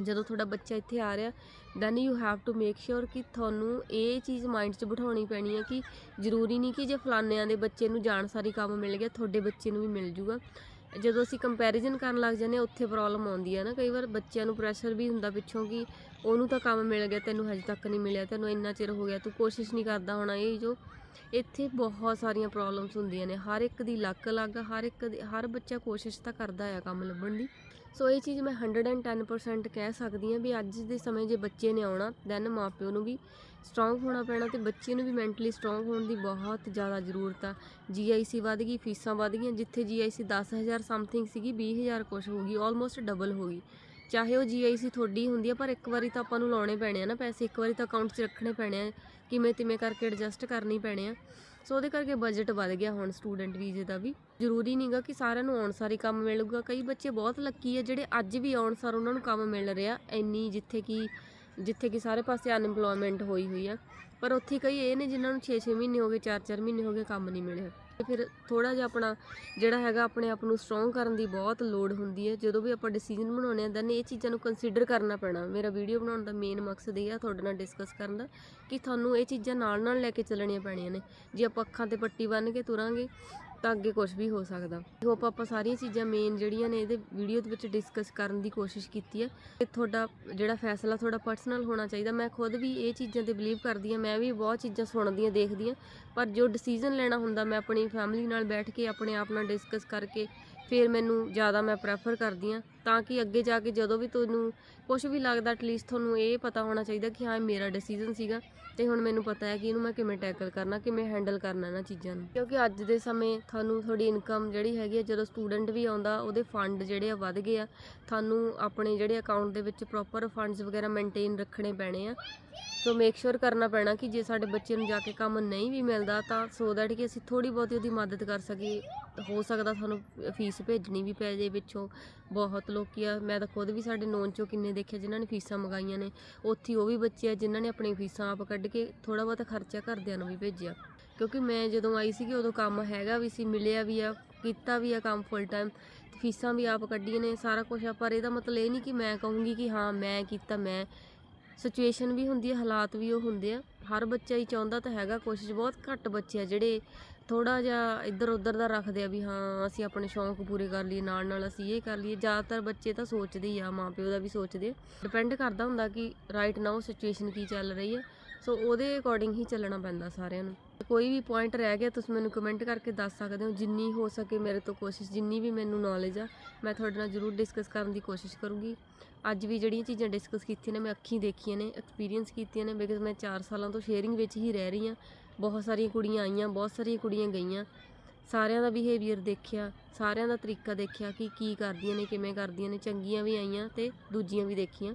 ਜਦੋਂ ਤੁਹਾਡਾ ਬੱਚਾ ਇੱਥੇ ਆ ਰਿਹਾ then you have to make sure ਕਿ ਤੁਹਾਨੂੰ ਇਹ ਚੀਜ਼ ਮਾਈਂਡ 'ਚ ਬਿਠਾਉਣੀ ਪੈਣੀ ਹੈ ਕਿ ਜ਼ਰੂਰੀ ਨਹੀਂ ਕਿ ਜੇ ਫਲਾਨਿਆਂ ਦੇ ਬੱਚੇ ਨੂੰ ਜਾਣ ਸਾਰੀ ਕੰਮ ਮਿਲ ਗਿਆ, ਤੁਹਾਡੇ ਬੱਚੇ ਨੂੰ ਵੀ ਮਿਲ ਜੂਗਾ। ਜਦੋਂ ਅਸੀਂ ਕੰਪੈਰੀਜ਼ਨ ਕਰਨ ਲੱਗ ਜਾਂਦੇ ਹਾਂ, ਉੱਥੇ ਪ੍ਰੋਬਲਮ ਆਉਂਦੀ ਹੈ ਨਾ। ਕਈ ਵਾਰ ਬੱਚਿਆਂ ਨੂੰ ਪ੍ਰੈਸ਼ਰ ਵੀ ਹੁੰਦਾ ਪਿੱਛੋਂ ਕਿ ਉਹਨੂੰ ਤਾਂ ਕੰਮ ਮਿਲ ਗਿਆ, ਤੈਨੂੰ ਹਜੇ ਤੱਕ ਨਹੀਂ ਮਿਲਿਆ, ਤੈਨੂੰ ਇੰਨਾ ਚਿਰ ਹੋ ਗਿਆ, ਤੂੰ ਕੋਸ਼ਿਸ਼ ਨਹੀਂ ਕਰਦਾ ਹੋਣਾ, ਇਹ ਜੋ। ਇੱਥੇ ਬਹੁਤ ਸਾਰੀਆਂ ਪ੍ਰੋਬਲਮਸ ਹੁੰਦੀਆਂ ਨੇ, ਹਰ ਇੱਕ ਦੀ ਲੱਕ ਅਲੱਗ, ਹਰ ਇੱਕ ਦੀ, ਹਰ ਬੱਚਾ ਕੋਸ਼ਿਸ਼ ਤਾਂ ਕਰਦਾ ਆ ਕੰਮ ਲੱਭਣ ਦੀ। ਸੋ ਇਹ ਚੀਜ਼ ਮੈਂ 110% ਕਹਿ ਸਕਦੀ ਹਾਂ ਵੀ ਅੱਜ ਦੇ ਸਮੇਂ ਜੇ ਬੱਚੇ ਨੇ ਆਉਣਾ ਦੈਨ ਮਾਪਿਓ ਨੂੰ ਵੀ ਸਟਰੋਂਗ ਹੋਣਾ ਪੈਣਾ ਤੇ ਬੱਚੇ ਨੂੰ ਵੀ ਮੈਂਟਲੀ ਸਟਰੋਂਗ ਹੋਣ ਦੀ ਬਹੁਤ ਜ਼ਿਆਦਾ ਜ਼ਰੂਰਤ ਆ। ਜੀਆਈਸੀ ਵਧ ਗਈ, ਫੀਸਾਂ ਵਧ ਗਈਆਂ, ਜਿੱਥੇ ਜੀਆਈਸੀ 10000 ਸਮਥਿੰਗ ਸੀਗੀ 20000 ਕੁਛ ਹੋ ਗਈ ਆਲਮੋਸਟ ਡਬਲ ਹੋ ਗਈ। ਚਾਹੇ ਉਹ ਜੀਆਈਸੀ ਤੁਹਾਡੀ ਹੁੰਦੀ ਆ, ਪਰ ਇੱਕ ਵਾਰੀ ਤਾਂ ਆਪਾਂ ਨੂੰ ਲਾਉਣੇ ਪੈਣੇ ਆ ਨਾ ਪੈਸੇ, ਇੱਕ ਵਾਰੀ ਤਾਂ ਅਕਾਊਂਟ 'ਚ ਰੱਖਣੇ ਪੈਣੇ ਆ, ਕਿਵੇਂ ਤਿਵੇਂ ਕਰਕੇ ਐਡਜਸਟ ਕਰਨੀ ਪੈਣੇ ਆ। ਸੋ ਉਹਦੇ ਕਰਕੇ ਬਜਟ ਵੱਧ ਗਿਆ ਹੁਣ ਸਟੂਡੈਂਟ ਵੀਜ਼ੇ ਦਾ ਵੀ। ਜ਼ਰੂਰੀ ਨਹੀਂਗਾ ਕਿ ਸਾਰਿਆਂ ਨੂੰ ਆਉਣ ਹੀ ਕੰਮ ਮਿਲੂਗਾ। ਕਈ ਬੱਚੇ ਬਹੁਤ ਲੱਕੀ ਆ, ਜਿਹੜੇ ਅੱਜ ਵੀ ਆਉਣ ਸਾਰ ਉਹਨਾਂ ਨੂੰ ਕੰਮ ਮਿਲ ਰਿਹਾ, ਇੰਨੀ ਜਿੱਥੇ ਕਿ ਜਿੱਥੇ ਕਿ ਸਾਰੇ ਪਾਸੇ ਅਨਇੰਪਲੋਇਮੈਂਟ ਹੋਈ ਹੋਈ ਆ। ਪਰ ਉੱਥੇ ਕਈ ਇਹ ਨੇ ਜਿਨ੍ਹਾਂ ਨੂੰ 6-6 ਮਹੀਨੇ ਹੋ ਗਏ 4-4 ਮਹੀਨੇ ਹੋ ਗਏ ਕੰਮ ਨਹੀਂ ਮਿਲਿਆ। ਫਿਰ ਥੋੜਾ ਜਿਹਾ ਆਪਣਾ ਜਿਹੜਾ ਹੈਗਾ ਆਪਣੇ ਆਪ ਨੂੰ ਸਟਰੋਂਗ ਕਰਨ ਦੀ ਬਹੁਤ ਲੋੜ ਹੁੰਦੀ ਹੈ। ਜਦੋਂ ਵੀ ਆਪਾਂ ਡਿਸੀਜਨ ਬਣਾਉਣੇ ਆ ਦੈਨ ਇਹ ਚੀਜ਼ਾਂ ਨੂੰ ਕੰਸੀਡਰ ਕਰਨਾ ਪੈਣਾ। ਮੇਰਾ ਵੀਡੀਓ ਬਣਾਉਣ ਦਾ ਮੇਨ ਮਕਸਦ ਇਹ ਆ ਤੁਹਾਡੇ ਨਾਲ ਡਿਸਕਸ ਕਰਨ ਦਾ ਕਿ ਤੁਹਾਨੂੰ ਇਹ ਚੀਜ਼ਾਂ ਨਾਲ ਨਾਲ ਲੈ ਕੇ ਚੱਲਣੀਆਂ ਪੈਣੀਆਂ ਨੇ। ਜੇ ਆਪਾਂ ਅੱਖਾਂ ਤੇ ਪੱਟੀ ਬੰਨ੍ਹ ਕੇ ਤੁਰਾਂਗੇ ਤਾਂ ਅੱਗੇ ਕੁਝ ਵੀ ਹੋ ਸਕਦਾ। ਹੋਪ ਆਪਾਂ ਸਾਰੀਆਂ ਚੀਜ਼ਾਂ ਮੇਨ ਜਿਹੜੀਆਂ ਨੇ ਇਹਦੇ ਵੀਡੀਓ ਦੇ ਵਿੱਚ ਡਿਸਕਸ ਕਰਨ ਦੀ ਕੋਸ਼ਿਸ਼ ਕੀਤੀ ਹੈ ਤੇ ਤੁਹਾਡਾ ਜਿਹੜਾ ਫੈਸਲਾ ਤੁਹਾਡਾ ਪਰਸਨਲ ਹੋਣਾ ਚਾਹੀਦਾ। ਮੈਂ ਖੁਦ ਵੀ ਇਹ ਚੀਜ਼ਾਂ ਤੇ ਬਲੀਵ ਕਰਦੀ ਹਾਂ ਮੈਂ ਵੀ ਬਹੁਤ ਚੀਜ਼ਾਂ ਸੁਣਦੀ ਹਾਂ ਦੇਖਦੀ ਹਾਂ ਪਰ ਜੋ ਡਿਸੀਜਨ ਲੈਣਾ ਹੁੰਦਾ, ਮੈਂ ਆਪਣੀ ਫੈਮਿਲੀ ਨਾਲ ਬੈਠ ਕੇ, ਆਪਣੇ ਆਪ ਨਾਲ ਡਿਸਕਸ ਕਰਕੇ ਫਿਰ ਮੈਨੂੰ ਜ਼ਿਆਦਾ ਮੈਂ ਪ੍ਰੈਫਰ ਕਰਦੀ ਹਾਂ ਤਾਂ ਕਿ ਅੱਗੇ ਜਾ ਕੇ ਜਦੋਂ ਵੀ ਤੁਹਾਨੂੰ ਕੁਝ ਵੀ ਲੱਗਦਾ ਐਟਲੀਸਟ ਤੁਹਾਨੂੰ ਇਹ ਪਤਾ ਹੋਣਾ ਚਾਹੀਦਾ ਕਿ ਹਾਂ ਮੇਰਾ ਡਿਸੀਜਨ ਸੀਗਾ। ਤੇ ਹੁਣ ਮੈਨੂੰ ਪਤਾ ਹੈ ਕਿ ਇਹਨੂੰ ਮੈਂ ਕਿਵੇਂ ਟੈਕਲ ਕਰਨਾ, ਕਿਵੇਂ ਹੈਂਡਲ ਕਰਨਾ ਇਹਨਾਂ ਚੀਜ਼ਾਂ ਨੂੰ। ਕਿਉਂਕਿ ਅੱਜ ਦੇ ਸਮੇਂ ਤੁਹਾਨੂੰ ਤੁਹਾਡੀ ਇਨਕਮ ਜਿਹੜੀ ਹੈਗੀ ਹੈ ਜਦੋਂ ਸਟੂਡੈਂਟ ਵੀ ਆਉਂਦਾ, ਉਹਦੇ ਫੰਡ ਜਿਹੜੇ ਆ ਵੱਧ ਗਏ ਆ। ਤੁਹਾਨੂੰ ਆਪਣੇ ਜਿਹੜੇ ਅਕਾਊਂਟ ਦੇ ਵਿੱਚ ਪ੍ਰੋਪਰ ਫੰਡਸ ਵਗੈਰਾ ਮੇਨਟੇਨ ਰੱਖਣੇ ਪੈਣੇ ਆ। ਸੋ ਮੇਕ ਸ਼ੋਰ ਕਰਨਾ ਪੈਣਾ ਕਿ ਜੇ ਸਾਡੇ ਬੱਚੇ ਨੂੰ ਜਾ ਕੇ ਕੰਮ ਨਹੀਂ ਵੀ ਮਿਲਦਾ ਤਾਂ ਸੋ ਦੈਟ ਕਿ ਅਸੀਂ ਥੋੜੀ ਬਹੁਤੀ ਉਹਦੀ ਮਦਦ ਕਰ ਸਕੀਏ। ਹੋ ਸਕਦਾ ਸਾਨੂੰ ਫੀਸ ਭੇਜਣੀ ਵੀ ਪੈ ਜੇ ਵਿੱਚੋਂ ਬਹੁਤ ਲੋਕੀ ਆ, ਮੈਂ ਤਾਂ ਖੁਦ ਵੀ ਸਾਡੇ ਨੋਨ ਚੋਂ ਕਿੰਨੇ ਦੇਖੇ ਜਿਨ੍ਹਾਂ ਨੇ ਫੀਸਾਂ ਮੰਗਾਈਆਂ ਨੇ। ਉੱਥੇ ਉਹ ਵੀ ਬੱਚੇ ਆ ਜਿਨ੍ਹਾਂ ਨੇ ਆਪਣੀ ਫੀਸਾਂ ਆਪ ਕੱਢ ਕੇ ਥੋੜਾ ਬਹੁਤਾ ਖਰਚਾ ਘਰਦਿਆਂ ਨੂੰ ਵੀ ਭੇਜਿਆ। ਕਿਉਂਕਿ ਮੈਂ ਜਦੋਂ ਆਈ ਸੀਗੀ ਉਦੋਂ ਕੰਮ ਹੈਗਾ ਵੀ ਸੀ, ਮਿਲਿਆ ਵੀ ਆ, ਕੀਤਾ ਵੀ ਆ ਕੰਮ ਫੁੱਲ ਟਾਈਮ ਫੀਸਾਂ ਵੀ ਆਪ ਕੱਢੀਆਂ ਨੇ, ਸਾਰਾ ਕੁਝ ਆ, ਪਰ ਇਹਦਾ ਮਤਲਬ ਇਹ ਨਹੀਂ ਕਿ ਮੈਂ ਕਹੂੰਗੀ ਕਿ ਹਾਂ, ਮੈਂ ਕੀਤਾ, ਮੈਂ ਸਿਚੁਏਸ਼ਨ ਵੀ ਹੁੰਦੀ ਹੈ, ਹਾਲਾਤ ਵੀ ਉਹ ਹੁੰਦੇ ਆ। ਹਰ ਬੱਚਾ ਹੀ ਚਾਹੁੰਦਾ ਤਾਂ ਹੈਗਾ, ਕੋਸ਼ਿਸ਼ ਬਹੁਤ ਘੱਟ ਬੱਚੇ ਆ, ਜਿਹੜੇ ਥੋੜਾ ਜਿਹਾ ਇੱਧਰ ਉੱਧਰ ਦਾ ਰੱਖਦੇ ਆ ਵੀ ਹਾਂ, ਅਸੀਂ ਆਪਣੇ ਸ਼ੌਂਕ ਪੂਰੇ ਕਰ ਲਈਏ ਨਾਲ ਨਾਲ ਅਸੀਂ ਇਹ ਕਰ ਲਈਏ। ਜ਼ਿਆਦਾਤਰ ਬੱਚੇ ਤਾਂ ਸੋਚਦੇ ਹੀ ਆ, ਮਾਪਿਓ ਦਾ ਵੀ ਸੋਚਦੇ ਡਿਪੈਂਡ ਕਰਦਾ ਹੁੰਦਾ ਕਿ ਰਾਈਟ ਨਾਓ ਸਿਚੁਏਸ਼ਨ ਕੀ ਚੱਲ ਰਹੀ ਹੈ। ਸੋ ਉਹਦੇ ਅਕੋਰਡਿੰਗ ਹੀ ਚੱਲਣਾ ਪੈਂਦਾ ਸਾਰਿਆਂ ਨੂੰ। ਕੋਈ ਵੀ ਪੁਆਇੰਟ ਰਹਿ ਗਿਆ, ਤੁਸੀਂ ਮੈਨੂੰ ਕਮੈਂਟ ਕਰਕੇ ਦੱਸ ਸਕਦੇ ਹੋ। ਜਿੰਨੀ ਹੋ ਸਕੇ ਮੇਰੇ ਤੋਂ ਕੋਸ਼ਿਸ਼, ਜਿੰਨੀ ਵੀ ਮੈਨੂੰ ਨੌਲੇਜ ਆ, ਮੈਂ ਤੁਹਾਡੇ ਨਾਲ ਜ਼ਰੂਰ ਡਿਸਕਸ ਕਰਨ ਦੀ ਕੋਸ਼ਿਸ਼ ਕਰੂੰਗੀ। ਅੱਜ ਵੀ ਜਿਹੜੀਆਂ ਚੀਜ਼ਾਂ ਡਿਸਕਸ ਕੀਤੀਆਂ ਨੇ, ਮੈਂ ਅੱਖੀਂ ਦੇਖੀਆਂ ਨੇ ਐਕਸਪੀਰੀਅੰਸ ਕੀਤੀਆਂ ਨੇ ਬਿਕਾਜ਼ ਮੈਂ 4 ਸਾਲਾਂ ਤੋਂ ਸ਼ੇਅਰਿੰਗ ਵਿੱਚ ਹੀ ਰਹਿ ਰਹੀ ਹਾਂ। ਬਹੁਤ ਸਾਰੀਆਂ ਕੁੜੀਆਂ ਆਈਆਂ, ਬਹੁਤ ਸਾਰੀਆਂ ਕੁੜੀਆਂ ਗਈਆਂ। ਸਾਰਿਆਂ ਦਾ ਬਿਹੇਵੀਅਰ ਦੇਖਿਆ, ਸਾਰਿਆਂ ਦਾ ਤਰੀਕਾ ਦੇਖਿਆ ਕਿ ਕੀ ਕਰਦੀਆਂ ਨੇ, ਕਿਵੇਂ ਕਰਦੀਆਂ ਨੇ, ਚੰਗੀਆਂ ਵੀ ਆਈਆਂ ਤੇ ਦੂਜੀਆਂ ਵੀ ਦੇਖੀਆਂ।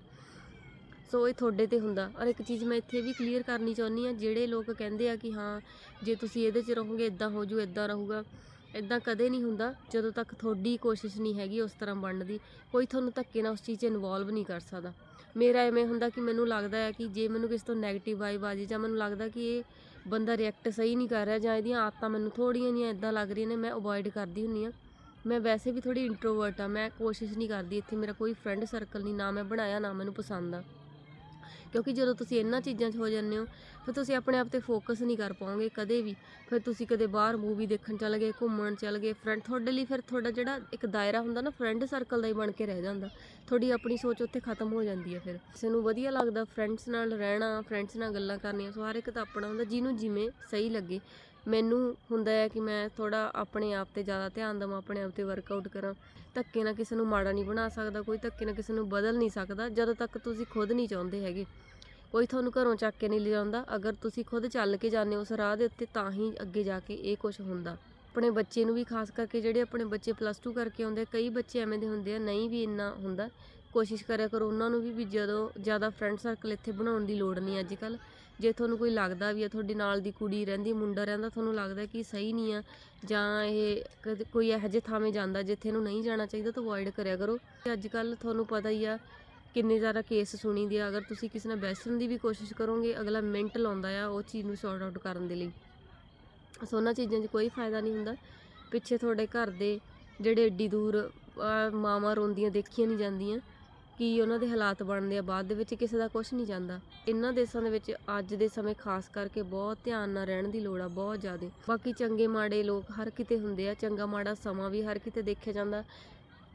ਸੋ ਇਹ ਤੁਹਾਡੇ ਤੇ ਹੁੰਦਾ। ਔਰ ਇੱਕ ਚੀਜ਼ ਮੈਂ ਇੱਥੇ ਵੀ ਕਲੀਅਰ ਕਰਨੀ ਚਾਹੁੰਦੀ ਆ ਜਿਹੜੇ ਲੋਕ ਕਹਿੰਦੇ ਆ ਕਿ ਹਾਂ, ਜੇ ਤੁਸੀਂ ਇਹਦੇ 'ਚ ਰਹੋਗੇ ਇਦਾਂ ਹੋ ਜੂ ਇਦਾਂ ਰਹੂਗਾ ਇਦਾਂ ਕਦੇ ਨਹੀਂ ਹੁੰਦਾ, ਜਦੋਂ ਤੱਕ ਤੁਹਾਡੀ ਕੋਸ਼ਿਸ਼ ਨਹੀਂ ਹੈਗੀ ਉਸ ਤਰ੍ਹਾਂ ਬਣਨ ਦੀ, ਕੋਈ ਤੁਹਾਨੂੰ ਧੱਕੇ ਨਾਲ ਉਸ ਚੀਜ਼ 'ਚ ਇਨਵੋਲਵ ਨਹੀਂ ਕਰ ਸਕਦਾ। ਮੇਰਾ ਐਵੇਂ ਹੁੰਦਾ ਕਿ ਮੈਨੂੰ ਲੱਗਦਾ ਹੈ ਕਿ ਜੇ ਮੈਨੂੰ ਕਿਸੇ ਤੋਂ 네ਗੇਟਿਵ ਵਾਈਬ ਆ ਜੇ, ਜਾਂ ਮੈਨੂੰ ਲੱਗਦਾ ਕਿ ਇਹ ਬੰਦਾ ਰਿਐਕਟ ਸਹੀ ਨਹੀਂ ਕਰ ਰਿਹਾ, ਜਾਂ ਇਹਦੀਆਂ ਆਦਤਾਂ ਮੈਨੂੰ ਥੋੜੀਆਂ ਜਿਹੀਆਂ ਇਦਾਂ ਲੱਗ ਰਹੀਆਂ ਨੇ, ਮੈਂ ਅਵੋਇਡ ਕਰਦੀ ਹੁੰਨੀ ਆ ਮੈਂ ਵੈਸੇ ਵੀ ਥੋੜੀ ਇੰਟਰੋਵਰਟ ਆ ਮੈਂ ਕੋਸ਼ਿਸ਼ ਨਹੀਂ ਕਰਦੀ ਇੱਥੇ ਮੇਰਾ ਕੋਈ ਫਰੈਂਡ ਸਰਕਲ ਨਹੀਂ, ਨਾ ਮੈਂ ਬਣਾਇਆ, ਨਾ ਮੈਨੂੰ ਪਸੰਦ ਆ। ਕਿਉਂਕਿ ਜਦੋਂ ਤੁਸੀਂ ਇਹਨਾਂ ਚੀਜ਼ਾਂ 'ਚ ਹੋ ਜਾਂਦੇ ਹੋ, ਫਿਰ ਤੁਸੀਂ ਆਪਣੇ ਆਪ ਤੇ ਫੋਕਸ ਨਹੀਂ ਕਰ ਪਾਓਗੇ ਕਦੇ ਵੀ। ਫਿਰ ਤੁਸੀਂ ਕਦੇ ਬਾਹਰ ਮੂਵੀ ਦੇਖਣ ਚੱਲ ਗਏ, ਘੁੰਮਣ ਚੱਲ ਗਏ ਫਰੈਂਡ ਤੁਹਾਡੇ ਲਈ ਫਿਰ ਤੁਹਾਡਾ ਜਿਹੜਾ ਇੱਕ ਦਾਇਰਾ ਹੁੰਦਾ ਨਾ ਫਰੈਂਡ ਸਰਕਲ ਦਾ ਹੀ ਬਣ ਕੇ ਰਹਿ ਜਾਂਦਾ। ਤੁਹਾਡੀ ਆਪਣੀ ਸੋਚ ਉੱਥੇ ਖਤਮ ਹੋ ਜਾਂਦੀ ਹੈ ਫਿਰ। ਕਿਸੇ ਨੂੰ ਵਧੀਆ ਲੱਗਦਾ ਫਰੈਂਡਸ ਨਾਲ ਰਹਿਣਾ ਫਰੈਂਡਸ ਨਾਲ ਗੱਲਾਂ ਕਰਨੀਆਂ, ਸੋ ਹਰ ਇੱਕ ਦਾ ਆਪਣਾ ਹੁੰਦਾ, ਜਿਹਨੂੰ ਜਿਵੇਂ ਸਹੀ ਲੱਗੇ। ਮੈਨੂੰ ਹੁੰਦਾ ਹੈ ਕਿ ਮੈਂ ਥੋੜ੍ਹਾ ਆਪਣੇ ਆਪ ਤੇ ਜ਼ਿਆਦਾ ਧਿਆਨ ਦੇਵਾਂ, ਆਪਣੇ ਆਪ ਤੇ ਵਰਕਆਊਟ ਕਰਾਂ। ਧੱਕੇ ਨਾਲ ਕਿਸੇ ਨੂੰ ਮਾੜਾ ਨਹੀਂ ਬਣਾ ਸਕਦਾ, ਕੋਈ ਧੱਕੇ ਨਾਲ ਕਿਸੇ ਨੂੰ ਬਦਲ ਨਹੀਂ ਸਕਦਾ, ਜਦੋਂ ਤੱਕ ਤੁਸੀਂ ਖੁਦ ਨਹੀਂ ਚਾਹੁੰਦੇ ਹੈਗੇ। ਕੋਈ ਤੁਹਾਨੂੰ ਘਰੋਂ ਚੱਕ ਕੇ ਨਹੀਂ ਲਿਜਾਉਂਦਾ ਅਗਰ ਤੁਸੀਂ ਖੁਦ ਚੱਲ ਕੇ ਜਾਂਦੇ ਹੋ ਉਸ ਰਾਹ ਦੇ ਉੱਤੇ, ਤਾਂ ਹੀ ਅੱਗੇ ਜਾ ਕੇ ਇਹ ਕੁਝ ਹੁੰਦਾ। ਆਪਣੇ ਬੱਚੇ ਨੂੰ ਵੀ ਖਾਸ ਕਰਕੇ ਜਿਹੜੇ ਆਪਣੇ ਬੱਚੇ ਪਲੱਸ 2 ਕਰਕੇ ਆਉਂਦੇ ਕਈ ਬੱਚੇ ਐਵੇਂ ਦੇ ਹੁੰਦੇ ਆ, ਨਹੀਂ ਵੀ ਇੰਨਾ ਹੁੰਦਾ। ਕੋਸ਼ਿਸ਼ ਕਰਿਆ ਕਰੋ, ਉਹਨਾਂ ਨੂੰ ਵੀ ਵੀ ਜਦੋਂ ਜ਼ਿਆਦਾ ਫਰੈਂਡ ਸਰਕਲ ਇੱਥੇ ਬਣਾਉਣ ਦੀ ਲੋੜ ਨਹੀਂ ਅੱਜ ਕੱਲ੍ਹ। ਜੇ ਤੁਹਾਨੂੰ ਕੋਈ ਲੱਗਦਾ ਵੀ ਆ ਤੁਹਾਡੇ ਨਾਲ ਦੀ ਕੁੜੀ ਰਹਿੰਦੀ, ਮੁੰਡਾ ਰਹਿੰਦਾ, ਤੁਹਾਨੂੰ ਲੱਗਦਾ ਕਿ ਸਹੀ ਨਹੀਂ ਆ, ਜਾਂ ਇਹ ਕਦੇ ਕੋਈ ਇਹੋ ਜਿਹੇ ਥਾਵੇਂ ਜਾਂਦਾ ਜਿੱਥੇ ਇਹਨੂੰ ਨਹੀਂ ਜਾਣਾ ਚਾਹੀਦਾ, ਤਾਂ ਅਵੋਇਡ ਕਰਿਆ ਕਰੋ। ਅੱਜ ਕੱਲ ਤੁਹਾਨੂੰ ਪਤਾ ਹੀ ਆ ਕਿੰਨੇ ਜ਼ਿਆਦਾ ਕੇਸ ਸੁਣੀ ਦੇ ਆ, ਅਗਰ ਤੁਸੀਂ ਕਿਸੇ ਨਾਲ ਬੈਸਣ ਦੀ ਵੀ ਕੋਸ਼ਿਸ਼ ਕਰੋਗੇ, ਅਗਲਾ ਮਿੰਟ ਲਾਉਂਦਾ ਆ ਉਹ ਚੀਜ਼ ਨੂੰ ਸੌਰਟ ਆਊਟ ਕਰਨ ਦੇ ਲਈ। ਸੋ ਉਹਨਾਂ ਚੀਜ਼ਾਂ 'ਚ ਕੋਈ ਫਾਇਦਾ ਨਹੀਂ ਹੁੰਦਾ। ਪਿੱਛੇ ਤੁਹਾਡੇ ਘਰ ਦੇ ਜਿਹੜੇ ਏਡੀ ਦੂਰ ਮਾਵਾਂ ਰੋਂਦੀਆਂ, ਦੇਖੀਆਂ ਨਹੀਂ ਜਾਂਦੀਆਂ। ਕੀ ਉਹਨਾਂ ਦੇ ਹਾਲਾਤ ਬਣਦੇ ਆ, ਬਾਅਦ ਦੇ ਵਿੱਚ ਕਿਸੇ ਦਾ ਕੁਝ ਨਹੀਂ ਜਾਂਦਾ। ਇਹਨਾਂ ਦੇਸ਼ਾਂ ਦੇ ਵਿੱਚ ਅੱਜ ਦੇ ਸਮੇਂ ਖਾਸ ਕਰਕੇ ਬਹੁਤ ਧਿਆਨ ਨਾਲ ਰਹਿਣ ਦੀ ਲੋੜ ਆ, ਬਹੁਤ ਜ਼ਿਆਦਾ। ਬਾਕੀ ਚੰਗੇ ਮਾੜੇ ਲੋਕ ਹਰ ਕਿਤੇ ਹੁੰਦੇ ਆ, ਚੰਗਾ ਮਾੜਾ ਸਮਾਂ ਵੀ ਹਰ ਕਿਤੇ ਦੇਖਿਆ ਜਾਂਦਾ।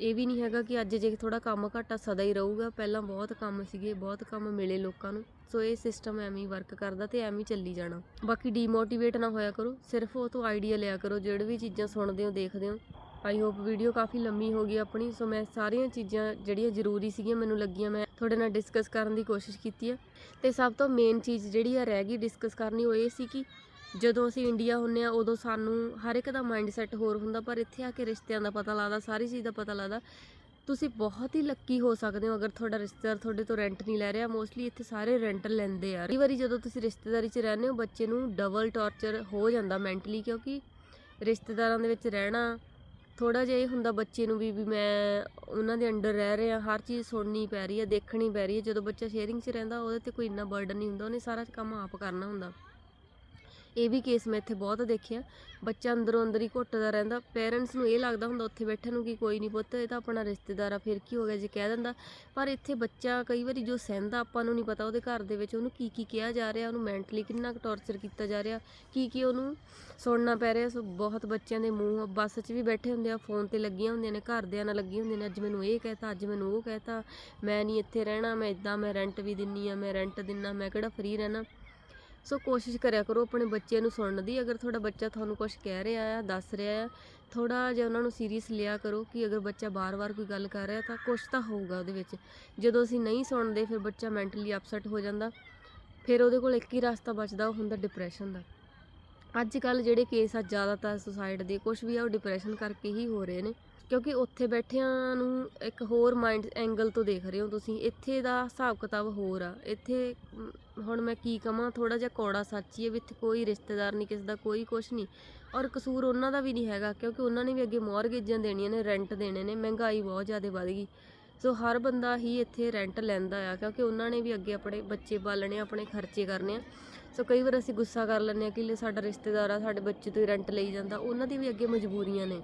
ਇਹ ਵੀ ਨਹੀਂ ਹੈਗਾ ਕਿ ਅੱਜ ਜੇ ਥੋੜਾ ਕੰਮ ਘਾਟਾ ਸਦਾ ਹੀ ਰਹੂਗਾ। ਪਹਿਲਾਂ ਬਹੁਤ ਕੰਮ ਸੀਗੇ, ਬਹੁਤ ਕੰਮ ਮਿਲੇ ਲੋਕਾਂ ਨੂੰ। ਸੋ ਇਹ ਸਿਸਟਮ ਐਵੇਂ ਹੀ ਵਰਕ ਕਰਦਾ ਤੇ ਐਵੇਂ ਹੀ ਚੱਲੀ ਜਾਣਾ। ਬਾਕੀ ਡੀਮੋਟੀਵੇਟ ਨਾ ਹੋਇਆ ਕਰੋ, ਸਿਰਫ ਉਹ ਤੋਂ ਆਈਡੀਆ ਲਿਆ ਕਰੋ, ਜਿਹੜੇ ਵੀ ਚੀਜ਼ਾਂ ਸੁਣਦੇ ਹੋ, ਦੇਖਦੇ ਹੋ। ਆਈ ਹੋਪ ਵੀਡੀਓ ਕਾਫੀ ਲੰਮੀ ਹੋ ਗਈ ਆਪਣੀ, ਸੋ ਮੈਂ ਸਾਰੀਆਂ ਚੀਜ਼ਾਂ ਜਿਹੜੀਆਂ ਜ਼ਰੂਰੀ ਸੀਗੀਆਂ ਮੈਨੂੰ ਲੱਗੀਆਂ, ਮੈਂ ਤੁਹਾਡੇ ਨਾਲ ਡਿਸਕਸ ਕਰਨ ਦੀ ਕੋਸ਼ਿਸ਼ ਕੀਤੀ ਹੈ ਤੇ ਸਭ ਤੋਂ ਮੇਨ ਚੀਜ਼ ਜਿਹੜੀ ਆ ਰਹਿ ਗਈ ਡਿਸਕਸ ਕਰਨੀ, ਉਹ ਇਹ ਸੀ ਕਿ ਜਦੋਂ ਅਸੀਂ ਇੰਡੀਆ ਹੁੰਨੇ ਆ, ਉਦੋਂ ਸਾਨੂੰ ਹਰ ਇੱਕ ਦਾ ਮਾਈਂਡ ਸੈਟ ਹੋਰ ਹੁੰਦਾ, ਪਰ ਇੱਥੇ ਆ ਕੇ ਰਿਸ਼ਤਿਆਂ ਦਾ ਪਤਾ ਲੱਗਦਾ, ਸਾਰੀ ਚੀਜ਼ ਦਾ ਪਤਾ ਲੱਗਦਾ। ਤੁਸੀਂ ਬਹੁਤ ਹੀ ਲੱਕੀ ਹੋ ਸਕਦੇ ਹੋ ਅਗਰ ਤੁਹਾਡਾ ਰਿਸ਼ਤੇਦਾਰ ਤੁਹਾਡੇ ਤੋਂ ਰੈਂਟ ਨਹੀਂ ਲੈ ਰਿਹਾ। ਮੋਸਟਲੀ ਇੱਥੇ ਸਾਰੇ ਰੈਂਟ ਲੈਂਦੇ ਆ। ਕਈ ਵਾਰੀ ਜਦੋਂ ਤੁਸੀਂ ਰਿਸ਼ਤੇਦਾਰੀ 'ਚ ਰਹਿੰਦੇ ਹੋ, ਬੱਚੇ ਨੂੰ ਡਬਲ ਟੌਰਚਰ ਹੋ ਜਾਂਦਾ ਮੈਂਟਲੀ ਕਿਉਂਕਿ ਰਿਸ਼ਤੇਦਾਰਾਂ ਦੇ ਵਿੱਚ ਰਹਿਣਾ ਥੋੜਾ ਜਿਹਾ ਇਹ ਹੁੰਦਾ ਬੱਚੇ ਨੂੰ ਵੀ ਵੀ ਮੈਂ ਉਹਨਾਂ ਦੇ ਅੰਡਰ ਰਹਿ ਰਿਹਾ, ਹਰ ਚੀਜ਼ ਸੁਣਨੀ ਪੈ ਰਹੀ ਹੈ, ਦੇਖਣੀ ਪੈ ਰਹੀ ਹੈ, ਜਦੋਂ ਬੱਚਾ ਸ਼ੇਅਰਿੰਗ 'ਚ ਰਹਿੰਦਾ ਉਹਦੇ ਤੇ ਕੋਈ ਇੰਨਾ ਬਰਡਨ ਨਹੀਂ ਹੁੰਦਾ, ਉਹਨੇ ਸਾਰਾ ਕੰਮ ਆਪ ਕਰਨਾ ਹੁੰਦਾ। ਇਹ ਵੀ ਕੇਸ ਮੈਂ ਇੱਥੇ ਬਹੁਤ ਦੇਖਿਆ। ਬੱਚਾ ਅੰਦਰੋਂ ਅੰਦਰ ਹੀ ਘੁੱਟਦਾ ਰਹਿੰਦਾ। ਪੇਰੈਂਟਸ ਨੂੰ ਇਹ ਲੱਗਦਾ ਹੁੰਦਾ ਉੱਥੇ ਬੈਠੇ ਨੂੰ ਕਿ ਕੋਈ ਨਹੀਂ ਪੁੱਤ, ਇਹ ਤਾਂ ਆਪਣਾ ਰਿਸ਼ਤੇਦਾਰ ਆ, ਫਿਰ ਕੀ ਹੋ ਗਿਆ ਜੇ ਕਹਿ ਦਿੰਦਾ। ਪਰ ਇੱਥੇ ਬੱਚਾ ਕਈ ਵਾਰੀ ਜੋ ਸਹਿੰਦਾ ਆਪਾਂ ਨੂੰ ਨਹੀਂ ਪਤਾ ਉਹਦੇ ਘਰ ਦੇ ਵਿੱਚ ਉਹਨੂੰ ਕੀ ਕੀ ਕਿਹਾ ਜਾ ਰਿਹਾ, ਉਹਨੂੰ ਮੈਂਟਲੀ ਕਿੰਨਾ ਕੁ ਟੌਰਚਰ ਕੀਤਾ ਜਾ ਰਿਹਾ ਕੀ ਕੀ ਉਹਨੂੰ ਸੁਣਨਾ ਪੈ ਰਿਹਾ। ਸੋ ਬਹੁਤ ਬੱਚਿਆਂ ਦੇ ਮੂੰਹ ਬੱਸ 'ਚ ਵੀ ਬੈਠੇ ਹੁੰਦੇ ਆ ਫੋਨ ਤੇ ਲੱਗੀਆਂ ਹੁੰਦੀਆਂ ਨੇ, ਘਰਦਿਆਂ ਨਾਲ ਲੱਗੀਆਂ ਹੁੰਦੀਆਂ ਨੇ, ਅੱਜ ਮੈਨੂੰ ਇਹ ਕਹਿਤਾ, ਅੱਜ ਮੈਨੂੰ ਉਹ ਕਹਿਤਾ, ਮੈਂ ਨਹੀਂ ਇੱਥੇ ਰਹਿਣਾ, ਮੈਂ ਇਦਾਂ ਮੈਂ ਰੈਂਟ ਵੀ ਦਿੰਨੀ ਆ, ਮੈਂ ਰੈਂਟ ਦਿੰਨਾ, ਮੈਂ ਕਿਹੜਾ ਫ੍ਰੀ ਰਹਿਣਾ। ਸੋ ਕੋਸ਼ਿਸ਼ ਕਰਿਆ ਕਰੋ ਆਪਣੇ ਬੱਚੇ ਨੂੰ ਸੁਣਨ ਦੀ। ਅਗਰ ਤੁਹਾਡਾ ਬੱਚਾ ਤੁਹਾਨੂੰ ਕੁਝ ਕਹਿ ਰਿਹਾ ਆ, ਦੱਸ ਰਿਹਾ ਆ ਥੋੜਾ ਜਿਹਾ ਉਹਨਾਂ ਨੂੰ ਸੀਰੀਅਸ ਲਿਆ ਕਰੋ ਕਿ ਅਗਰ ਬੱਚਾ ਬਾਰ-ਬਾਰ ਕੋਈ ਗੱਲ ਕਰ ਰਿਹਾ ਤਾਂ ਕੁਝ ਤਾਂ ਹੋਊਗਾ ਉਹਦੇ ਵਿੱਚ। ਜਦੋਂ ਅਸੀਂ ਨਹੀਂ ਸੁਣਦੇ ਫਿਰ ਬੱਚਾ ਮੈਂਟਲੀ ਅਪਸੈਟ ਹੋ ਜਾਂਦਾ। ਫਿਰ ਉਹਦੇ ਕੋਲ ਇੱਕ ਹੀ ਰਸਤਾ ਬਚਦਾ, ਉਹ ਹੁੰਦਾ ਡਿਪਰੈਸ਼ਨ ਦਾ। ਅੱਜ ਕੱਲ ਜਿਹੜੇ ਕੇਸ ਆ, ਜ਼ਿਆਦਾਤਰ ਸੁਸਾਇਡ ਦੇ ਕੁਝ ਵੀ ਆ, ਉਹ ਡਿਪਰੈਸ਼ਨ ਕਰਕੇ ਹੀ ਹੋ ਰਹੇ ਨੇ। ਕਿਉਂਕਿ ਉੱਥੇ ਬੈਠਿਆਂ ਨੂੰ ਇੱਕ ਹੋਰ ਮਾਈਂਡ ਐਂਗਲ ਤੋਂ ਦੇਖ ਰਹੇ ਹੋ ਤੁਸੀਂ। ਇੱਥੇ ਦਾ ਹਿਸਾਬ ਕਿਤਾਬ ਹੋਰ ਆ। ਇੱਥੇ ਹੁਣ ਮੈਂ ਕੀ ਕਹਾਂ ਥੋੜਾ ਜਿਹਾ ਕੌੜਾ ਸੱਚ ਹੀ ਹੈ ਵੀ ਇੱਥੇ ਕੋਈ ਰਿਸ਼ਤੇਦਾਰ ਨਹੀਂ ਕਿਸੇ ਦਾ ਕੋਈ ਕੁਝ ਨਹੀਂ। ਔਰ ਕਸੂਰ ਉਹਨਾਂ ਦਾ ਵੀ ਨਹੀਂ ਹੈਗਾ ਕਿਉਂਕਿ ਉਹਨਾਂ ਨੇ ਵੀ ਅੱਗੇ ਮੌਰਗੇਜਾਂ ਦੇਣੀਆਂ ਨੇ ਰੈਂਟ ਦੇਣੇ ਨੇ ਮਹਿੰਗਾਈ ਬਹੁਤ ਜ਼ਿਆਦਾ ਵੱਧ ਗਈ। ਸੋ ਹਰ ਬੰਦਾ ਹੀ ਇੱਥੇ ਰੈਂਟ ਲੈਂਦਾ ਆ ਕਿਉਂਕਿ ਉਹਨਾਂ ਨੇ ਵੀ ਅੱਗੇ ਆਪਣੇ ਬੱਚੇ ਪਾਲਣੇ ਆ, ਆਪਣੇ ਖਰਚੇ ਕਰਨੇ ਆ। ਸੋ ਕਈ ਵਾਰ ਅਸੀਂ ਗੁੱਸਾ ਕਰ ਲੈਂਦੇ ਆ ਕਿ ਲੈ ਸਾਡਾ ਰਿਸ਼ਤੇਦਾਰ ਆ ਸਾਡੇ ਬੱਚੇ ਤੋਂ ਹੀ ਰੈਂਟ ਲਈ ਜਾਂਦਾ ਉਹਨਾਂ ਦੀ ਵੀ ਅੱਗੇ ਮਜਬੂਰੀਆਂ ਨੇ।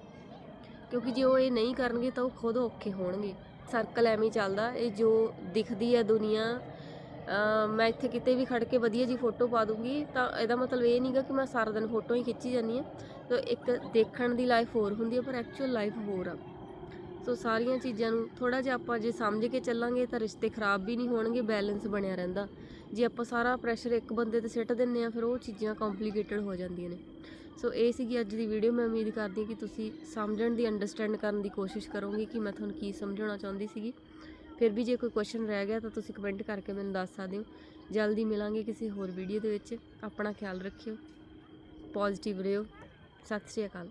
ਕਿਉਂਕਿ ਜੇ ਉਹ ਇਹ ਨਹੀਂ ਕਰਨਗੇ ਤਾਂ ਉਹ ਖੁਦ ਔਖੇ ਹੋਣਗੇ। ਸਰਕਲ ਐਵੇਂ ਹੀ ਚੱਲਦਾ, ਇਹ ਜੋ ਦਿਖਦੀ ਹੈ ਦੁਨੀਆ ਮੈਂ ਇੱਥੇ ਕਿਤੇ ਵੀ ਖੜ ਕੇ ਵਧੀਆ ਜੀ ਫੋਟੋ ਪਾ ਦੂੰਗੀ, ਤਾਂ ਇਹਦਾ ਮਤਲਬ ਇਹ ਨਹੀਂਗਾ ਕਿ ਮੈਂ ਸਾਰਾ ਦਿਨ ਫੋਟੋ ਹੀ ਖਿੱਚੀ ਜਾਂਦੀ ਹਾਂ। ਤਾਂ ਇੱਕ ਦੇਖਣ ਦੀ ਲਾਈਫ ਹੋਰ ਹੁੰਦੀ ਆ ਪਰ ਐਕਚੁਅਲ ਲਾਈਫ ਹੋਰ ਆ। ਸੋ ਸਾਰੀਆਂ ਚੀਜ਼ਾਂ ਨੂੰ ਥੋੜਾ ਜਿਹਾ ਆਪਾਂ ਜੇ ਸਮਝ ਕੇ ਚੱਲਾਂਗੇ ਤਾਂ ਰਿਸ਼ਤੇ ਖਰਾਬ ਵੀ ਨਹੀਂ ਹੋਣਗੇ ਬੈਲੈਂਸ ਬਣਿਆ ਰਹਿੰਦਾ। ਜੇ ਆਪਾਂ ਸਾਰਾ ਪ੍ਰੈਸ਼ਰ ਇੱਕ ਬੰਦੇ ਤੇ ਸਿੱਟ ਦਿੰਨੇ ਆ ਫਿਰ ਉਹ ਚੀਜ਼ਾਂ ਕੰਪਲਿਕੇਟਡ ਹੋ ਜਾਂਦੀਆਂ ਨੇ। ਸੋ ਇਹ ਸੀਗੀ ਅੱਜ ਦੀ ਵੀਡੀਓ ਮੈਂ ਉਮੀਦ ਕਰਦੀ ਹਾਂ ਕਿ ਤੁਸੀਂ ਸਮਝਣ ਦੀ ਅੰਡਰਸਟੈਂਡ ਕਰਨ ਦੀ ਕੋਸ਼ਿਸ਼ ਕਰੋਗੇ ਕਿ ਮੈਂ ਤੁਹਾਨੂੰ ਕੀ ਸਮਝਾਉਣਾ ਚਾਹੁੰਦੀ ਸੀਗੀ। ਫਿਰ ਵੀ ਜੇ ਕੋਈ ਕੁਐਸਚਨ ਰਹਿ ਗਿਆ ਤਾਂ ਤੁਸੀਂ ਕਮੈਂਟ ਕਰਕੇ ਮੈਨੂੰ ਦੱਸ ਸਕਦੇ ਹੋ। ਜਲਦੀ ਮਿਲਾਂਗੇ ਕਿਸੇ ਹੋਰ ਵੀਡੀਓ ਦੇ ਵਿੱਚ। ਆਪਣਾ ਖਿਆਲ ਰੱਖਿਓ। ਪੋਜ਼ਿਟਿਵ ਰਹੋ। ਸਤਿ ਸ਼੍ਰੀ ਅਕਾਲ।